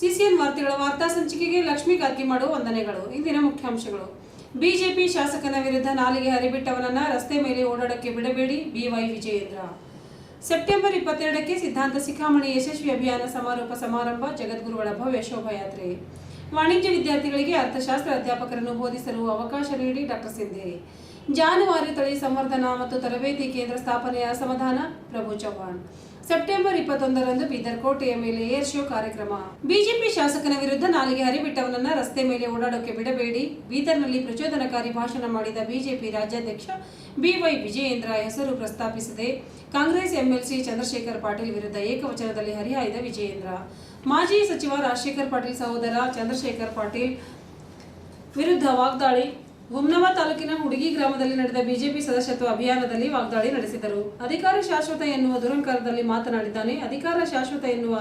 CCN ವಾರ್ತೆಗಳ ವಾರ್ತಾ ಸಂಚಿಕೆಗೆ ಲಕ್ಷ್ಮೀ ಗಾರ್ಗಿ ಮಾಡುವ ವಂದನೆಗಳು. ಇಂದಿನ ಮುಖ್ಯಾಂಶಗಳು. ಬಿಜೆಪಿ ಶಾಸಕನ ವಿರುದ್ಧ ನಾಲಿಗೆ ಹರಿಬಿಟ್ಟವನನ್ನ ರಸ್ತೆ ಮೇಲೆ ಓಡಾಡಕ್ಕೆ ಬಿಡಬೇಡಿ ಬಿವೈ ವಿಜಯೇಂದ್ರ. ಸೆಪ್ಟೆಂಬರ್ ಇಪ್ಪತ್ತೆರಡಕ್ಕೆ ಸಿದ್ಧಾಂತ ಸಿಖಾಮಣಿ ಯಶಸ್ವಿ ಅಭಿಯಾನ ಸಮಾರೋಪ ಸಮಾರಂಭ, ಜಗದ್ಗುರುಗಳ ಭವ್ಯ ಶೋಭಾಯಾತ್ರೆ. ವಾಣಿಜ್ಯ ವಿದ್ಯಾರ್ಥಿಗಳಿಗೆ ಅರ್ಥಶಾಸ್ತ್ರ ಅಧ್ಯಾಪಕರನ್ನು ಬೋಧಿಸಲು ಅವಕಾಶ ನೀಡಿ ಡಾಕ್ಟರ್ ಸಿಂಧೆ. ಜಾನುವಾರು ತಳಿ ಸಂವರ್ಧನಾ ಮತ್ತು ತರಬೇತಿ ಕೇಂದ್ರ ಸ್ಥಾಪನೆಯ ಅಸಮಾಧಾನ ಪ್ರಭು ಚವ್ಹಾಣ್. ಸೆಪ್ಟೆಂಬರ್ ಇಪ್ಪತ್ತೊಂದರಂದು ಬೀದರ್ ಕೋಟೆಯ ಮೇಲೆ ಏರ್ ಶೋ ಕಾರ್ಯಕ್ರಮ. ಬಿಜೆಪಿ ಶಾಸಕನ ವಿರುದ್ಧ ನಾಲಿಗೆ ಹರಿಬಿಟ್ಟವನನ್ನ ರಸ್ತೆ ಮೇಲೆ ಓಡಾಡೋಕೆ ಬಿಡಬೇಡಿ. ಬೀದರ್ನಲ್ಲಿ ಪ್ರಚೋದನಕಾರಿ ಭಾಷಣ ಮಾಡಿದ ಬಿಜೆಪಿ ರಾಜ್ಯಾಧ್ಯಕ್ಷ ಬಿವೈ ವಿಜಯೇಂದ್ರ ಹೆಸರು ಪ್ರಸ್ತಾಪಿಸದೆ. ಕಾಂಗ್ರೆಸ್ ಎಂಎಲ್ಸಿ ಚಂದ್ರಶೇಖರ್ ಪಾಟೀಲ್ ವಿರುದ್ಧ ಏಕವಚನದಲ್ಲಿ ಹರಿಹಾಯ್ದ ವಿಜಯೇಂದ್ರ. ಮಾಜಿ ಸಚಿವ ರಾಜಶೇಖರ್ ಪಾಟೀಲ್ ಸಹೋದರ ಚಂದ್ರಶೇಖರ್ ಪಾಟೀಲ್ ವಿರುದ್ಧ ವಾಗ್ದಾಳಿ. ಹುಮ್ನಾಬಾದ್ ತಾಲೂಕಿನ ಹುಡುಗಿ ಗ್ರಾಮದಲ್ಲಿ ನಡೆದ ಬಿಜೆಪಿ ಸದಸ್ಯತ್ವ ಅಭಿಯಾನದಲ್ಲಿ ವಾಗ್ದಾಳಿ ನಡೆಸಿದರು. ಅಧಿಕಾರ ಶಾಶ್ವತ ಎನ್ನುವ ದುರಂಕಾರದಲ್ಲಿ ಮಾತನಾಡಿದ್ದಾನೆ. ಅಧಿಕಾರ ಶಾಶ್ವತ ಎನ್ನುವ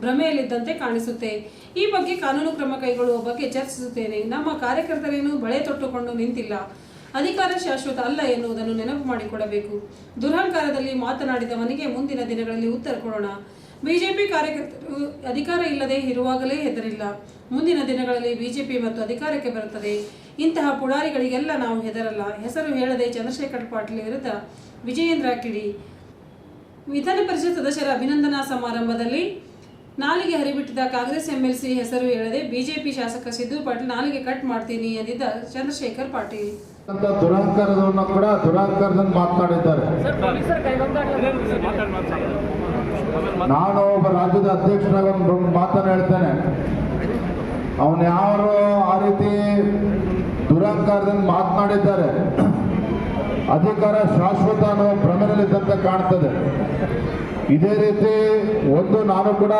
ಭ್ರಮೆಯಲ್ಲಿದ್ದಂತೆ ಕಾಣಿಸುತ್ತೆ. ಈ ಬಗ್ಗೆ ಕಾನೂನು ಕ್ರಮ ಕೈಗೊಳ್ಳುವ ಬಗ್ಗೆ ಚರ್ಚಿಸುತ್ತೇನೆ. ನಮ್ಮ ಕಾರ್ಯಕರ್ತರೇನು ಬಳೆ ತೊಟ್ಟುಕೊಂಡು ನಿಂತಿಲ್ಲ. ಅಧಿಕಾರ ಶಾಶ್ವತ ಅಲ್ಲ ಎನ್ನುವುದನ್ನು ನೆನಪು ಮಾಡಿಕೊಡಬೇಕು. ದುರಹಂಕಾರದಲ್ಲಿ ಮಾತನಾಡಿದವನಿಗೆ ಮುಂದಿನ ದಿನಗಳಲ್ಲಿ ಉತ್ತರ ಕೊಡೋಣ. ಬಿಜೆಪಿ ಕಾರ್ಯಕರ್ತರು ಅಧಿಕಾರ ಇಲ್ಲದೆ ಇರುವಾಗಲೇ ಹೆದರಿಲ್ಲ. ಮುಂದಿನ ದಿನಗಳಲ್ಲಿ ಬಿಜೆಪಿ ಮತ್ತು ಅಧಿಕಾರಕ್ಕೆ ಬರುತ್ತದೆ. ಇಂತಹ ಪುಡಾರಿಗಳಿಗೆಲ್ಲ ನಾವು ಹೆದರಲ್ಲ. ಹೆಸರು ಹೇಳದೆ ಚಂದ್ರಶೇಖರ್ ಪಾಟೀಲ್ ವಿರುದ್ಧ ವಿಜಯೇಂದ್ರ ಕಿಡಿ. ವಿಧಾನ ಪರಿಷತ್ ಸದಸ್ಯರ ಅಭಿನಂದನಾ ಸಮಾರಂಭದಲ್ಲಿ ನಾಲಿಗೆ ಹರಿಬಿಟ್ಟಿದ್ದ ಕಾಂಗ್ರೆಸ್ ಎಂಎಲ್ಸಿ ಹೆಸರು ಹೇಳದೆ ಬಿಜೆಪಿ ಶಾಸಕ ಸಿದ್ದು ಪಾಟೀಲ್ ನಾಲಿಗೆ ಕಟ್ ಮಾಡ್ತೀನಿ ಎಂದಿದ್ದ ಚಂದ್ರಶೇಖರ್ ಪಾಟೀಲ್. ಅಂತ ದುರಹಂಕಾರದವನ್ನ ಕೂಡ ದುರಹಂಕಾರದಿಂದ ಮಾತನಾಡಿದ್ದಾರೆ ನಾನು ಒಬ್ಬ ರಾಜ್ಯದ ಅಧ್ಯಕ್ಷರಾಗ ಒಂದು ಅವನು ಯಾರು ಆ ರೀತಿ ದುರಹಂಕಾರದಿಂದ ಮಾತನಾಡಿದ್ದಾರೆ. ಅಧಿಕಾರ ಶಾಶ್ವತ ಅನ್ನೋ ಭ್ರಮೆನಲ್ಲಿದ್ದಂತೆ ಕಾಣ್ತದೆ. ಇದೇ ರೀತಿ ಒಂದು ನಾನು ಕೂಡ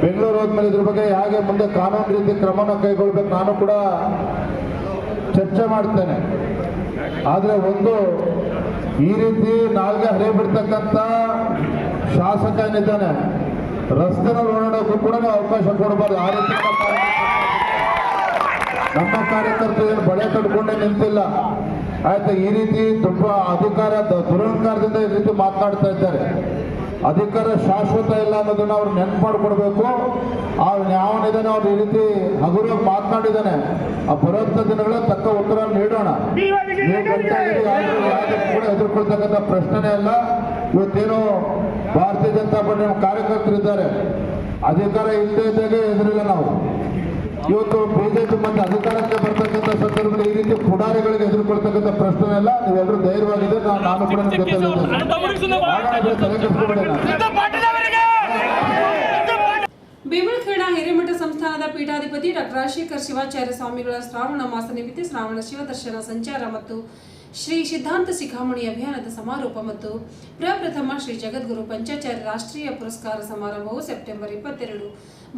ಬೆಂಗಳೂರು ಹೋದ್ಮೇಲೆ ಇದ್ರ ಬಗ್ಗೆ ಹೇಗೆ ಮುಂದೆ ಕಾನೂನು ರೀತಿ ಕ್ರಮನ ಕೈಗೊಳ್ಬೇಕು ನಾನು ಕೂಡ ಚರ್ಚೆ ಮಾಡ್ತೇನೆ. ಆದರೆ ಒಂದು ಈ ರೀತಿ ನಾಲ್ಗೆ ಹರಿ ಬಿಡ್ತಕ್ಕಂಥ ಶಾಸಕ ಏನಿದ್ದಾನೆ ರಸ್ತೆನಲ್ಲಿ ಓಡಾಡೋಕ್ಕೂ ಕೂಡ ಅವಕಾಶ ಕೊಡಬಾರ್ದು. ಆ ರೀತಿ ನಮ್ಮ ಕಾರ್ಯಕರ್ತರು- ಏನು ಬಳೆ ಕಟ್ಕೊಂಡೇ ನಿಂತಿಲ್ಲ. ಆಯ್ತಾ, ಈ ರೀತಿ ತುಂಬ ಅಧಿಕಾರ ದುರಹಂಕಾರದಿಂದ ಈ ರೀತಿ ಮಾತನಾಡ್ತಾ ಇದ್ದಾರೆ. ಅಧಿಕಾರ ಶಾಶ್ವತ ಇಲ್ಲ ಅನ್ನೋದನ್ನ ಅವ್ರು ನೆನ್ಪು ಮಾಡಿಕೊಡ್ಬೇಕು. ಅವ್ರು ಯಾವನಿದಾನೆ ಅವ್ರು ಈ ರೀತಿ ಹಗುರವಾಗಿ ಮಾತನಾಡಿದ್ದಾನೆ, ಆ ಬರುವಂತ ದಿನಗಳ ತಕ್ಕ ಉತ್ತರ ನೀಡೋಣ. ಕೂಡ ಎದುರ್ಕೊಳ್ತಕ್ಕಂಥ ಪ್ರಶ್ನೆನೇ ಅಲ್ಲ ಇವತ್ತೇನು ಭಾರತೀಯ ಜನತಾ ಪಾರ್ಟಿ ಕಾರ್ಯಕರ್ತರಿದ್ದಾರೆ. ಅಧಿಕಾರ ಇಲ್ಲದೇ ಇದ್ದಾಗೆ ಎದುರಿಲ್ಲ ನಾವು. ಇವತ್ತು ಬಿಜೆಪಿ ಮತ್ತೆ ಅಧಿಕಾರಕ್ಕೆ ಬರ್ತಕ್ಕಂಥ ಸಂದರ್ಭದಲ್ಲಿ ಈ ರೀತಿ ಪುಡಾರಿಗಳಿಗೆ ಎದುರುಕೊಳ್ತಕ್ಕಂಥ ಪ್ರಶ್ನೆ ಇಲ್ಲ ನೀವೆಲ್ಲರೂ ಧೈರ್ಯವಾಗಿದೆ ನಾನು ನಾನು. ಕೂಡ ನಾನು. ಬೇಮಳಖೇಡ ಹಿರೇಮಠ ಸಂಸ್ಥಾನದ ಪೀಠಾಧಿಪತಿ ಡಾಕ್ಟರ್ ರಾಜಶೇಖರ್ ಶಿವಾಚಾರ್ಯ ಸ್ವಾಮಿಗಳ ಶ್ರಾವಣ ಮಾಸ ನಿಮಿತ್ತ ಶ್ರಾವಣ ಶಿವದರ್ಶನ ಸಂಚಾರ ಮತ್ತು ಶ್ರೀ ಸಿದ್ಧಾಂತ ಶಿಖಾಮಣಿ ಅಭಿಯಾನದ ಸಮಾರೋಪ ಮತ್ತು ಪ್ರಪ್ರಥಮ ಶ್ರೀ ಜಗದ್ಗುರು ಪಂಚಾಚಾರ್ಯ ರಾಷ್ಟ್ರೀಯ ಪುರಸ್ಕಾರ ಸಮಾರಂಭವು ಸೆಪ್ಟೆಂಬರ್ ಇಪ್ಪತ್ತೆರಡು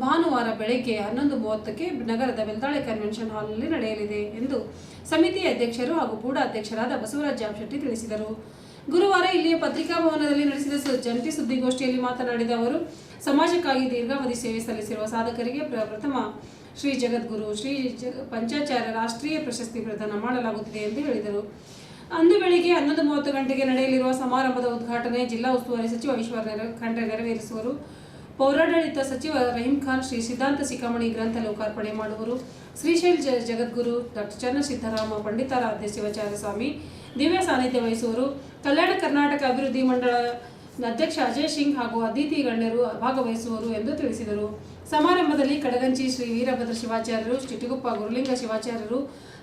ಭಾನುವಾರ ಬೆಳಗ್ಗೆ ಹನ್ನೊಂದು ಮೂವತ್ತಕ್ಕೆ ನಗರದ ಬೆಲ್ದಾಳೆ ಕನ್ವೆನ್ಷನ್ ಹಾಲ್ನಲ್ಲಿ ನಡೆಯಲಿದೆ ಎಂದು ಸಮಿತಿ ಅಧ್ಯಕ್ಷರು ಹಾಗೂ ಕೂಡ ಅಧ್ಯಕ್ಷರಾದ ಬಸವರಾಜ್ ಜಾಮಶೆಟ್ಟಿ ತಿಳಿಸಿದರು. ಗುರುವಾರ ಇಲ್ಲಿಯ ಪತ್ರಿಕಾ ಭವನದಲ್ಲಿ ನಡೆಸಿದ ಜಂಟಿ ಸುದ್ದಿಗೋಷ್ಠಿಯಲ್ಲಿ ಮಾತನಾಡಿದ ಅವರು, ಸಮಾಜಕ್ಕಾಗಿ ದೀರ್ಘಾವಧಿ ಸೇವೆ ಸಲ್ಲಿಸಿರುವ ಸಾಧಕರಿಗೆ ಪ್ರ- ಪ್ರಥಮ ಶ್ರೀ ಜಗದ್ಗುರು, ಶ್ರೀ ಪಂಚಾಚಾರ್ಯ ರಾಷ್ಟ್ರೀಯ ಪ್ರಶಸ್ತಿ ಪ್ರದಾನ ಮಾಡಲಾಗುತ್ತಿದೆ ಎಂದು ಹೇಳಿದರು. ಅಂದು ಬೆಳಿಗ್ಗೆ ಹನ್ನೊಂದು ಮೂವತ್ತು ಗಂಟೆಗೆ ನಡೆಯಲಿರುವ ಸಮಾರಂಭದ ಉದ್ಘಾಟನೆ ಜಿಲ್ಲಾ ಉಸ್ತುವಾರಿ ಸಚಿವ ಈಶ್ವರ ಖಂಡ್ರೆ ನೆರವೇರಿಸುವರು. ಪೌರಾಡಳಿತ ಸಚಿವ ರಹೀಂ ಖಾನ್ ಶ್ರೀ ಸಿದ್ಧಾಂತ ಶಿಖಾಮಣಿ ಗ್ರಂಥ ಲೋಕಾರ್ಪಣೆ ಮಾಡುವರು. ಶ್ರೀಶೈಲ್ ಜಗದ್ಗುರು ಡಾಕ್ಟರ್ ಚನ್ನಸಿದ್ದರಾಮ ಪಂಡಿತಾರಾಧ್ಯ ಶಿವಾಚಾರ್ಯ ಸ್ವಾಮಿ, ದಿವ್ಯ ಸಾನ್ನಿಧ್ಯ ವಹಿಸುವರು. ಕಲ್ಯಾಣ ಕರ್ನಾಟಕ ಅಭಿವೃದ್ಧಿ ಮಂಡಳ ಅಧ್ಯಕ್ಷ ಅಜಯ್ ಸಿಂಗ್ ಹಾಗೂ ಅತಿಥಿ ಗಣ್ಯರು ಭಾಗವಹಿಸುವರು ಎಂದು ತಿಳಿಸಿದರು. ಸಮಾರಂಭದಲ್ಲಿ ಕಡಗಂಚಿ ಶ್ರೀ ವೀರಭದ್ರ ಶಿವಾಚಾರ್ಯರು, ಚಿಟಿಗುಪ್ಪ ಗುರುಲಿಂಗ ಶಿವಾಚಾರ್ಯರು,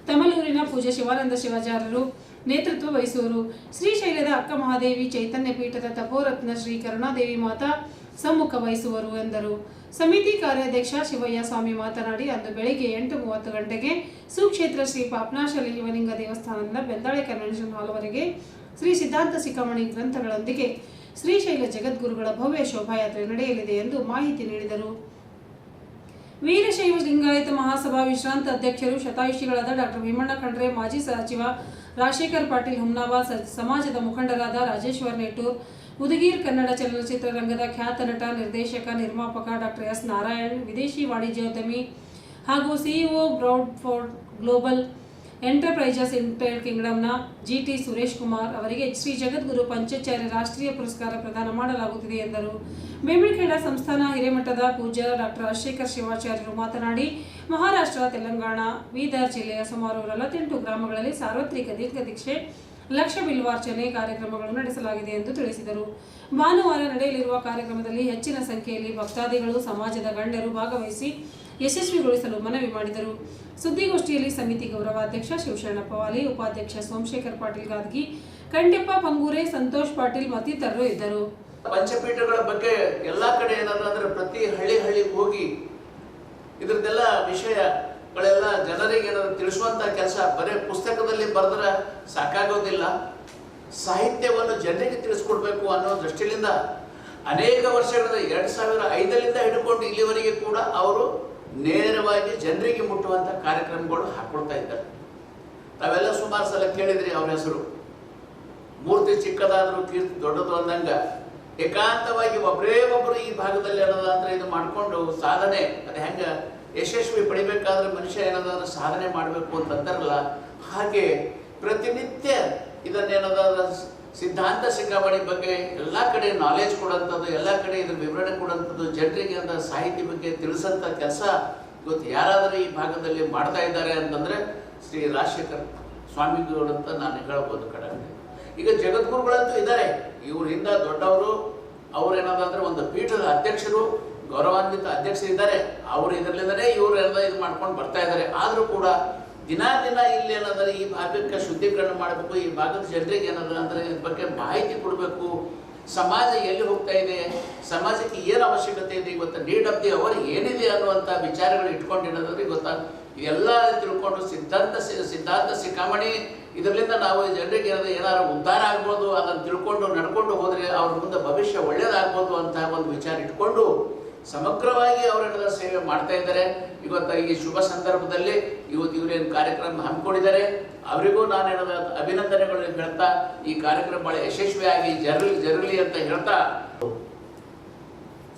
ತಮಲೂರಿನ ಪೂಜೆ ಶಿವಾನಂದ ಶಿವಾಚಾರ್ಯರು ನೇತೃತ್ವ ವಹಿಸುವರು. ಶ್ರೀಶೈಲದ ಅಕ್ಕ ಮಹಾದೇವಿ ಚೈತನ್ಯ ಪೀಠದ ತಪೋರತ್ನ ಶ್ರೀ ಕರುಣಾದೇವಿ ಮಾತಾ ಸಮ್ಮುಖ ವಹಿಸುವರು ಎಂದರು. ಸಮಿತಿ ಕಾರ್ಯಾಧ್ಯಕ್ಷ ಶಿವಯ್ಯ ಸ್ವಾಮಿ ಮಾತನಾಡಿ, ಅಂದು ಬೆಳಿಗ್ಗೆ ಎಂಟು ಮೂವತ್ತು ಗಂಟೆಗೆ ಸುಕ್ಷೇತ್ರ ಶ್ರೀ ಪಾಪನಾಶಲಿ ಶಿವಲಿಂಗ ದೇವಸ್ಥಾನದಿಂದ ಬೆಂದಾಳೆ ಕನ್ವೆನ್ಷನ್ ಹಾಲ್ವರೆಗೆ ಶ್ರೀ ಸಿದ್ಧಾಂತ ಶಿಖಾಮಣಿ ಗ್ರಂಥಗಳೊಂದಿಗೆ ಶ್ರೀಶೈಲ ಜಗದ್ಗುರುಗಳ ಭವ್ಯ ಶೋಭಾಯಾತ್ರೆ ನಡೆಯಲಿದೆ ಎಂದು ಮಾಹಿತಿ ನೀಡಿದರು. ವೀರಶೈವ ಲಿಂಗಾಯತ ಮಹಾಸಭಾ ವಿಶ್ರಾಂತ ಅಧ್ಯಕ್ಷರು, ಶತಾಯುಷಿಗಳಾದ ಡಾಕ್ಟರ್ ಭೀಮಣ್ಣ ಖಂಡ್ರೆ, ಮಾಜಿ ಸಚಿವ ರಾಜಶೇಖರ್ ಪಾಟೀಲ್ ಹುಮ್ನಾಬಾದ್, ಸಮಾಜದ ಮುಖಂಡರಾದ ರಾಜೇಶ್ವರ್ ನೆಟ್ಟೂರ್ ಉದಗೀರ್ ಕನ್ನಡ ಚಲನಚಿತ್ರ ರಂಗದ ಖ್ಯಾತ ನಟ, ನಿರ್ದೇಶಕ, ನಿರ್ಮಾಪಕ ಡಾಕ್ಟರ್ ಎಸ್ ನಾರಾಯಣ್, ವಿದೇಶಿ ವಾಣಿಜ್ಯೋದ್ಯಮಿ ಹಾಗೂ ಸಿಇಒ ಬ್ರೌಡ್ಫೋರ್ಡ್ ಗ್ಲೋಬಲ್ ಎಂಟರ್ಪ್ರೈಸಸ್ ಇಂಟರ್ ಕಿಂಗ್ಡಮ್ನ ಜಿ ಟಿ ಸುರೇಶ್ ಕುಮಾರ್ ಅವರಿಗೆ ಶ್ರೀ ಜಗದ್ಗುರು ಪಂಚಾಚಾರ್ಯ ರಾಷ್ಟ್ರೀಯ ಪುರಸ್ಕಾರ ಪ್ರದಾನ ಮಾಡಲಾಗುತ್ತಿದೆ ಎಂದರು. ಬೇಮಿಳಿಖೇಡ ಸಂಸ್ಥಾನ ಹಿರೇಮಠದ ಪೂಜ್ಯ ಡಾಕ್ಟರ್ ರಾಜಶೇಖರ್ ಶಿವಾಚಾರ್ಯರು ಮಾತನಾಡಿ, ಮಹಾರಾಷ್ಟ್ರ, ತೆಲಂಗಾಣ, ಬೀದರ್ ಜಿಲ್ಲೆಯ ಸುಮಾರು ನಲವತ್ತೆಂಟು ಗ್ರಾಮಗಳಲ್ಲಿ ಸಾರ್ವತ್ರಿಕ ದೀರ್ಘದೀಕ್ಷೆ ಲಕ್ಷ ಬಿಲ್ವಾರ್ಚನೆ ಕಾರ್ಯಕ್ರಮಗಳನ್ನು ನಡೆಸಲಾಗಿದೆ ಎಂದು ತಿಳಿಸಿದರು. ಭಾನುವಾರ ನಡೆಯಲಿರುವ ಕಾರ್ಯಕ್ರಮದಲ್ಲಿ ಹೆಚ್ಚಿನ ಸಂಖ್ಯೆಯಲ್ಲಿ ಭಕ್ತಾದಿಗಳು, ಸಮಾಜದ ಗಣ್ಯರು ಭಾಗವಹಿಸಿ ಯಶಸ್ವಿಗೊಳಿಸಲು ಮನವಿ ಮಾಡಿದರು. ಸುದ್ದಿಗೋಷ್ಠಿಯಲ್ಲಿ ಸಮಿತಿ ಗೌರವಾಧ್ಯಕ್ಷ ಶಿವಶರಣ ಪವಾಲಿ, ಉಪಾಧ್ಯಕ್ಷ ಸೋಮಶೇಖರ್ ಪಾಟೀಲ್ ಗಾದ್ಗಿ ಕಂಡೆಪ್ಪ ಪಂಗೂರೆ, ಸಂತೋಷ್ ಪಾಟೀಲ್ ಮತ್ತಿತರರು ಇದ್ದರು. ಪಂಚಪೀಠಗಳ ಬಗ್ಗೆ ಎಲ್ಲಾ ಕಡೆ ಏನಾದ್ರು ಪ್ರತಿ ಹಳ್ಳಿ ಹಳ್ಳಿಗೆ ಹೋಗಿ ಇದ್ರದ್ದೆಲ್ಲ ವಿಷಯಗಳೆಲ್ಲ ಜನರಿಗೆ ಏನಾದ್ರು ತಿಳಿಸುವಂತ ಕೆಲಸ, ಬರೀ ಪುಸ್ತಕದಲ್ಲಿ ಬರೆದ್ರೆ ಸಾಕಾಗೋದಿಲ್ಲ. ಸಾಹಿತ್ಯವನ್ನು ಜನರಿಗೆ ತಿಳಿಸ್ಕೊಡ್ಬೇಕು ಅನ್ನೋ ದೃಷ್ಟಿಯಿಂದ ಅನೇಕ ವರ್ಷಗಳಿಂದ ಎರಡ್ ಸಾವಿರ ಐದರಿಂದ ಹಿಡ್ಕೊಂಡು ಇಲ್ಲಿವರೆಗೆ ಕೂಡ ಅವರು ನೇರವಾಗಿ ಜನರಿಗೆ ಮುಟ್ಟುವಂತ ಕಾರ್ಯಕ್ರಮಗಳು ಹಾಕೊಳ್ತಾ ಇದ್ದಾರೆ. ತಾವೆಲ್ಲ ಸುಮಾರು ಸಲ ಕೇಳಿದ್ರಿ ಅವ್ರ ಹೆಸರು. ಮೂರ್ತಿ ಚಿಕ್ಕದಾದ್ರೂ ಕೀರ್ತಿ ದೊಡ್ಡದು ಅಂದಂಗ ಏಕಾಂತವಾಗಿ ಒಬ್ಬರೇ ಒಬ್ಬರು ಈ ಭಾಗದಲ್ಲಿ ಅನ್ನೋದಾದ್ರೆ ಇದು ಮಾಡ್ಕೊಂಡು ಸಾಧನೆ, ಅದು ಹೆಂಗ? ಯಶಸ್ವಿ ಪಡಿಬೇಕಾದ್ರೆ ಮನುಷ್ಯ ಏನಾದ್ರೂ ಸಾಧನೆ ಮಾಡಬೇಕು ಅಂತ ಅಂತಾರಲ್ಲ, ಹಾಗೆ ಪ್ರತಿನಿತ್ಯ ಇದನ್ನೇನದ ಅಂದ್ರೆ ಸಿದ್ಧಾಂತ ಶಿಖಾಮಣಿ ಬಗ್ಗೆ ಎಲ್ಲ ಕಡೆ ನಾಲೆಜ್ ಕೊಡೋಂಥದ್ದು, ಎಲ್ಲ ಕಡೆ ಇದ್ರ ವಿವರಣೆ ಕೊಡೋಂಥದ್ದು, ಜನರಿಗೆ ಅಂತ ಸಾಹಿತ್ಯ ಬಗ್ಗೆ ತಿಳಿಸಂತ ಕೆಲಸ ಇವತ್ತು ಯಾರಾದರೂ ಈ ಭಾಗದಲ್ಲಿ ಮಾಡ್ತಾ ಇದ್ದಾರೆ ಅಂತಂದರೆ ಶ್ರೀ ರಾಜಶೇಖರ್ ಸ್ವಾಮಿಗಳು ಅಂತ ನಾನು ಹೇಳ್ಬೋದು ಕಡೆ ಈಗ ಜಗದ್ಗುರುಗಳಂತೂ ಇದ್ದಾರೆ. ಇವರಿಂದ ದೊಡ್ಡವರು ಅವ್ರೇನದಂದ್ರೆ ಒಂದು ಪೀಠದ ಅಧ್ಯಕ್ಷರು ಗೌರವಾನ್ವಿತ ಅಧ್ಯಕ್ಷರು ಇದ್ದಾರೆ. ಅವರು ಇದರಲ್ಲಿದ್ದಾರೆ ಇವರು ಎಲ್ಲ ಇದು ಮಾಡ್ಕೊಂಡು ಬರ್ತಾ ಇದ್ದಾರೆ. ಆದರೂ ಕೂಡ ದಿನ ದಿನ ಇಲ್ಲಿ ಏನಾದ್ರೆ ಈ ಭಾಗಕ್ಕೆ ಶುದ್ಧೀಕರಣ ಮಾಡಬೇಕು, ಈ ಭಾಗದ ಜನರಿಗೆ ಏನದ ಅಂದರೆ ಇದ್ರ ಬಗ್ಗೆ ಮಾಹಿತಿ ಕೊಡಬೇಕು. ಸಮಾಜ ಎಲ್ಲಿ ಹೋಗ್ತಾ ಇದೆ, ಸಮಾಜಕ್ಕೆ ಏನು ಅವಶ್ಯಕತೆ ಇದೆ, ಇವತ್ತು ನೀಡ್ ಅಪ್ ದಿ ಅವರ್ ಏನಿದೆ ಅನ್ನುವಂಥ ವಿಚಾರಗಳು ಇಟ್ಕೊಂಡು ಏನಂದ್ರೆ ಗೊತ್ತಾ? ಇದೆಲ್ಲ ತಿಳ್ಕೊಂಡು ಸಿದ್ಧಾಂತ ಸಿದ್ಧಾಂತ ಸಿಕ್ಕಾಮಣಿ ಇದರಿಂದ ನಾವು ಜನರಿಗೆ ಏನಾದ್ರು ಏನಾದ್ರು ಉದ್ಧಾರ ಆಗ್ಬೋದು, ಅದನ್ನು ತಿಳ್ಕೊಂಡು ನಡ್ಕೊಂಡು ಹೋದರೆ ಅವ್ರ ಮುಂದೆ ಭವಿಷ್ಯ ಒಳ್ಳೇದಾಗ್ಬೋದು ಅಂತ ಒಂದು ವಿಚಾರ ಇಟ್ಕೊಂಡು ಸಮಗ್ರವಾಗಿ ಅವರೆಲ್ಲ ಸೇವೆ ಮಾಡ್ತಾ ಇದ್ದಾರೆ. ಇವತ್ತು ಈ ಶುಭ ಸಂದರ್ಭದಲ್ಲಿ ಇವತ್ತು ಇವರೇನು ಕಾರ್ಯಕ್ರಮ ಹಮ್ಮಿಕೊಂಡಿದ್ದಾರೆ, ಅವರಿಗೂ ನಾನು ಏನದ ಅಭಿನಂದನೆಗಳು ಹೇಳ್ತಾ ಈ ಕಾರ್ಯಕ್ರಮ ಬಹಳ ಯಶಸ್ವಿಯಾಗಿ ಜರಲಿ ಜರಲಿ ಅಂತ ಹೇಳ್ತಾ.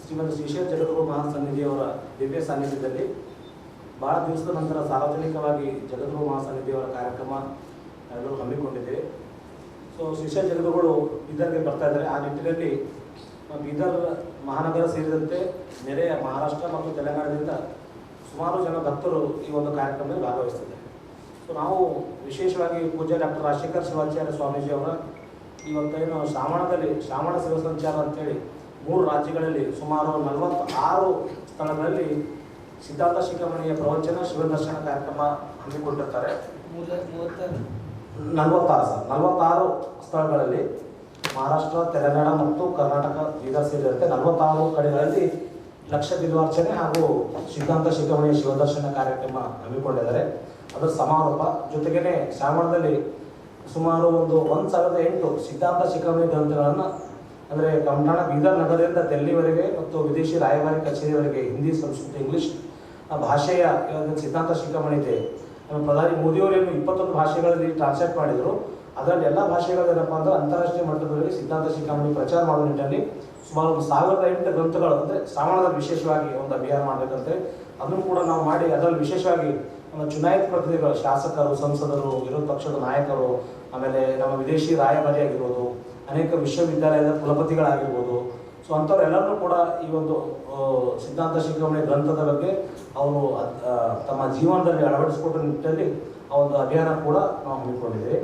ಶ್ರೀಮಂತ ಶ್ರೀಶೈಲ ಜಗದ್ಗುರು ಮಹಾಸನ್ನಿಧಿಯವರ ದಿವ್ಯ ಸಾನ್ನಿಧ್ಯದಲ್ಲಿ ಬಹಳ ದಿವಸದ ನಂತರ ಸಾರ್ವಜನಿಕವಾಗಿ ಜಗದ್ಗುರು ಮಹಾಸನ್ನಿಧಿಯವರ ಕಾರ್ಯಕ್ರಮ ಎಲ್ಲರೂ ಹಮ್ಮಿಕೊಂಡಿದ್ದೇವೆ. ಸೊ ಶ್ರೀಶೈಲ ಜಗದ್ಗುರುಗಳು ಇದರಲ್ಲಿ ಬರ್ತಾ ಇದ್ದಾರೆ. ಆ ನಿಟ್ಟಿನಲ್ಲಿ ಬೀದರ್ ಮಹಾನಗರ ಸೇರಿದಂತೆ ನೆರೆಯ ಮಹಾರಾಷ್ಟ್ರ ಮತ್ತು ತೆಲಂಗಾಣದಿಂದ ಸುಮಾರು ಜನ ಭಕ್ತರು ಈ ಒಂದು ಕಾರ್ಯಕ್ರಮದಲ್ಲಿ ಭಾಗವಹಿಸಿದ್ದಾರೆ ಸೊ ನಾವು ವಿಶೇಷವಾಗಿ ಪೂಜ್ಯ ಡಾಕ್ಟರ್ ರಾಜಶೇಖರ್ ಶಿವಾಚಾರ್ಯ ಸ್ವಾಮೀಜಿ ಅವರ ಇವತ್ತೇನು ಶ್ರಾವಣದಲ್ಲಿ ಶ್ರಾವಣ ಶಿವ ಸಂಚಾರ ಅಂತೇಳಿ ಮೂರು ರಾಜ್ಯಗಳಲ್ಲಿ ಸುಮಾರು ನಲವತ್ತಾರು ಸ್ಥಳಗಳಲ್ಲಿ ಸಿದ್ಧಾರ್ಥ ಶಿಖಮಣಿಯ ಪ್ರವಚನ ಶಿವದರ್ಶನ ಕಾರ್ಯಕ್ರಮ ಹಮ್ಮಿಕೊಂಡಿರ್ತಾರೆ. ನಲವತ್ತಾರು ಸರ್. ನಲವತ್ತಾರು ಸ್ಥಳಗಳಲ್ಲಿ ಮಹಾರಾಷ್ಟ್ರ, ತೆಲಂಗಾಣ ಮತ್ತು ಕರ್ನಾಟಕ ಬೀದರ್ ಸೇರಿದಂತೆ ನಲವತ್ತಾರು ಕಡೆಗಳಲ್ಲಿ ಲಕ್ಷ ಬಿಲ್ವಾರ್ಚನೆ ಹಾಗೂ ಸಿದ್ಧಾಂತ ಶಿಖಮಣಿ ಶಿವದರ್ಶನ ಕಾರ್ಯಕ್ರಮ ಹಮ್ಮಿಕೊಂಡಿದ್ದಾರೆ. ಅದರ ಸಮಾರೋಪ ಜೊತೆಗೇನೆ ಶ್ರಾವಣದಲ್ಲಿ ಸುಮಾರು ಒಂದು ಒಂದು ಸಾವಿರದ ಎಂಟು ಸಿದ್ಧಾಂತ ಶಿಖಮಣಿ ಗ್ರಂಥಗಳನ್ನು, ಅಂದರೆ ಕಮಟಾಣ ಬೀದರ್ ನಗರದಿಂದ ದೆಹಲಿವರೆಗೆ ಮತ್ತು ವಿದೇಶಿ ರಾಯಭಾರಿ ಕಚೇರಿವರೆಗೆ ಹಿಂದಿ ಸಂಸ್ಕೃತ ಇಂಗ್ಲಿಷ್ ಭಾಷೆಯ ಸಿದ್ಧಾಂತ ಶಿಖಮಣಿ ಇದೆ. ಪ್ರಧಾನಿ ಮೋದಿಯವರೇನು ಇಪ್ಪತ್ತೊಂದು ಭಾಷೆಗಳಲ್ಲಿ ಟ್ರಾನ್ಸ್ಲೇಟ್ ಮಾಡಿದರು. ಅದರಲ್ಲಿ ಎಲ್ಲ ಭಾಷೆಗಳು ಏನಪ್ಪ ಅಂದ್ರೆ ಅಂತಾರಾಷ್ಟ್ರೀಯ ಮಟ್ಟದಲ್ಲಿ ಸಿದ್ಧಾಂತ ಶಿಖಾಮಣಿ ಪ್ರಚಾರ ಮಾಡುವ ನಿಟ್ಟಿನಲ್ಲಿ ಸುಮಾರು ಒಂದು ಸಾವಿರದ ಎಂಟು ಗ್ರಂಥಗಳು ಅಂದ್ರೆ ಶ್ರಾವಣದಲ್ಲಿ ವಿಶೇಷವಾಗಿ ಒಂದು ಅಭಿಯಾನ ಮಾಡಬೇಕಂತೆ. ಅದನ್ನು ಕೂಡ ನಾವು ಮಾಡಿ ಅದರಲ್ಲಿ ವಿಶೇಷವಾಗಿ ನಮ್ಮ ಚುನಾಯಿತ ಪ್ರತಿನಿಧಿಗಳು, ಶಾಸಕರು, ಸಂಸದರು, ವಿರೋಧ ಪಕ್ಷದ ನಾಯಕರು, ಆಮೇಲೆ ನಮ್ಮ ವಿದೇಶಿ ರಾಯಭಾರಿ ಆಗಿರ್ಬೋದು ಅನೇಕ ವಿಶ್ವವಿದ್ಯಾಲಯದ ಕುಲಪತಿಗಳಾಗಿರ್ಬೋದು. ಸೊ ಅಂಥವ್ರೆಲ್ಲರೂ ಕೂಡ ಈ ಒಂದು ಸಿದ್ಧಾಂತ ಶಿಖಾಮಣಿ ಗ್ರಂಥದ ಬಗ್ಗೆ ಅವರು ತಮ್ಮ ಜೀವನದಲ್ಲಿ ಅಳವಡಿಸಿಕೊಟ್ಟ ನಿಟ್ಟಿನಲ್ಲಿ ಆ ಒಂದು ಅಭಿಯಾನ ಕೂಡ ನಾವು ಹಮ್ಮಿಕೊಂಡಿದ್ದೇವೆ.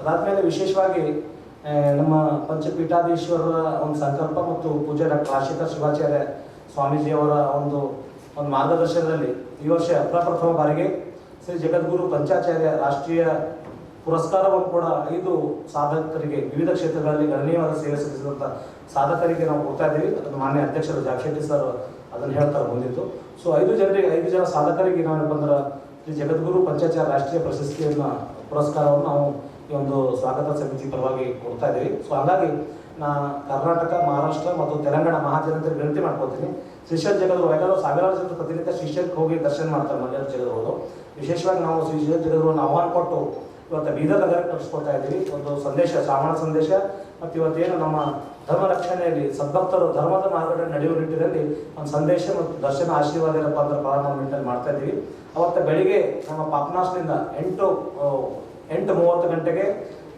ಅದಾದ್ಮೇಲೆ ವಿಶೇಷವಾಗಿ ನಮ್ಮ ಪಂಚಪೀಠಾಧೀಶ್ವರರ ಒಂದು ಸಂಕಲ್ಪ ಮತ್ತು ಪೂಜೆ ಡಾಕ್ಟರ್ ರಾಜಶೇಖರ್ ಶಿವಾಚಾರ್ಯ ಸ್ವಾಮೀಜಿಯವರ ಒಂದು ಒಂದು ಮಾರ್ಗದರ್ಶನದಲ್ಲಿ ಈ ವರ್ಷ ಪ್ರಪ್ರಥಮ ಬಾರಿಗೆ ಶ್ರೀ ಜಗದ್ಗುರು ಪಂಚಾಚಾರ್ಯ ರಾಷ್ಟ್ರೀಯ ಪುರಸ್ಕಾರವನ್ನು ಕೂಡ ಐದು ಸಾಧಕರಿಗೆ, ವಿವಿಧ ಕ್ಷೇತ್ರಗಳಲ್ಲಿ ಗಣನೀಯವಾದ ಸೇವೆ ಸಲ್ಲಿಸಿದಂಥ ಸಾಧಕರಿಗೆ ನಾವು ಕೊಡ್ತಾ ಇದ್ದೀವಿ. ಅದನ್ನು ಮಾನ್ಯ ಅಧ್ಯಕ್ಷರು ಜಾಕ್ಷೆಟ್ಟಿ ಸರ್ ಅದನ್ನು ಹೇಳ್ತಾ ಬಂದಿತ್ತು ಸೊ ಐದು ಜನರಿಗೆ, ಐದು ಜನ ಸಾಧಕರಿಗೆ ನಾವೇನಪ್ಪ ಅಂದ್ರೆ ಶ್ರೀ ಜಗದ್ಗುರು ಪಂಚಾಚಾರ್ಯ ರಾಷ್ಟ್ರೀಯ ಪ್ರಶಸ್ತಿಯನ್ನ, ಪುರಸ್ಕಾರವನ್ನು ನಾವು ಈ ಒಂದು ಸ್ವಾಗತ ಸಮಿತಿ ಪರವಾಗಿ ಕೊಡ್ತಾ ಇದ್ದೀವಿ. ಸೊ ಹಾಗಾಗಿ ನಾ ಕರ್ನಾಟಕ, ಮಹಾರಾಷ್ಟ್ರ ಮತ್ತು ತೆಲಂಗಾಣ ಮಹಾಜನತೆ ವಿನಂತಿ ಮಾಡ್ಕೊತೀನಿ ಶ್ರೀಶೈಲ ಜಗದ್ರು ಎಲ್ಲರೂ ಸಾವಿರಾರು ಜನ ಪ್ರತಿನಿತ್ಯ ಶಿಷ್ಯಕ್ಕೆ ಹೋಗಿ ದರ್ಶನ ಮಾಡ್ತಾರೆ ಮಲ್ಯಾರ ಜಗದ್ರು ವಿಶೇಷವಾಗಿ ನಾವು ಶಿಷ್ಯ ಜಗದ್ರವನ್ನು ಆಹ್ವಾನ ಕೊಟ್ಟು ಇವತ್ತು ಬೀದರ್ ನಗರ ಕಳಿಸ್ಕೊಡ್ತಾ ಇದ್ದೀವಿ. ಒಂದು ಸಂದೇಶ, ಶ್ರಾವಣ ಸಂದೇಶ. ಮತ್ತು ಇವತ್ತೇನು ನಮ್ಮ ಧರ್ಮ ರಕ್ಷಣೆಯಲ್ಲಿ ಸದ್ಭಕ್ತರು ಧರ್ಮದ ಮಾರ್ಗದಲ್ಲಿ ನಡೆಯುವ ನಿಟ್ಟಿನಲ್ಲಿ ಒಂದು ಸಂದೇಶ ಮತ್ತು ದರ್ಶನ ಆಶೀರ್ವಾದ ಏನಪ್ಪ ಅಂದ್ರೆ ಪ್ರಾರಂಭ ಮಾಡ್ತಾ ಇದ್ದೀವಿ. ಅವತ್ತು ಬೆಳಿಗ್ಗೆ ನಮ್ಮ ಪಾಪನಾಶದಿಂದ ಎಂಟು ಎಂಟು ಮೂವತ್ತು ಗಂಟೆಗೆ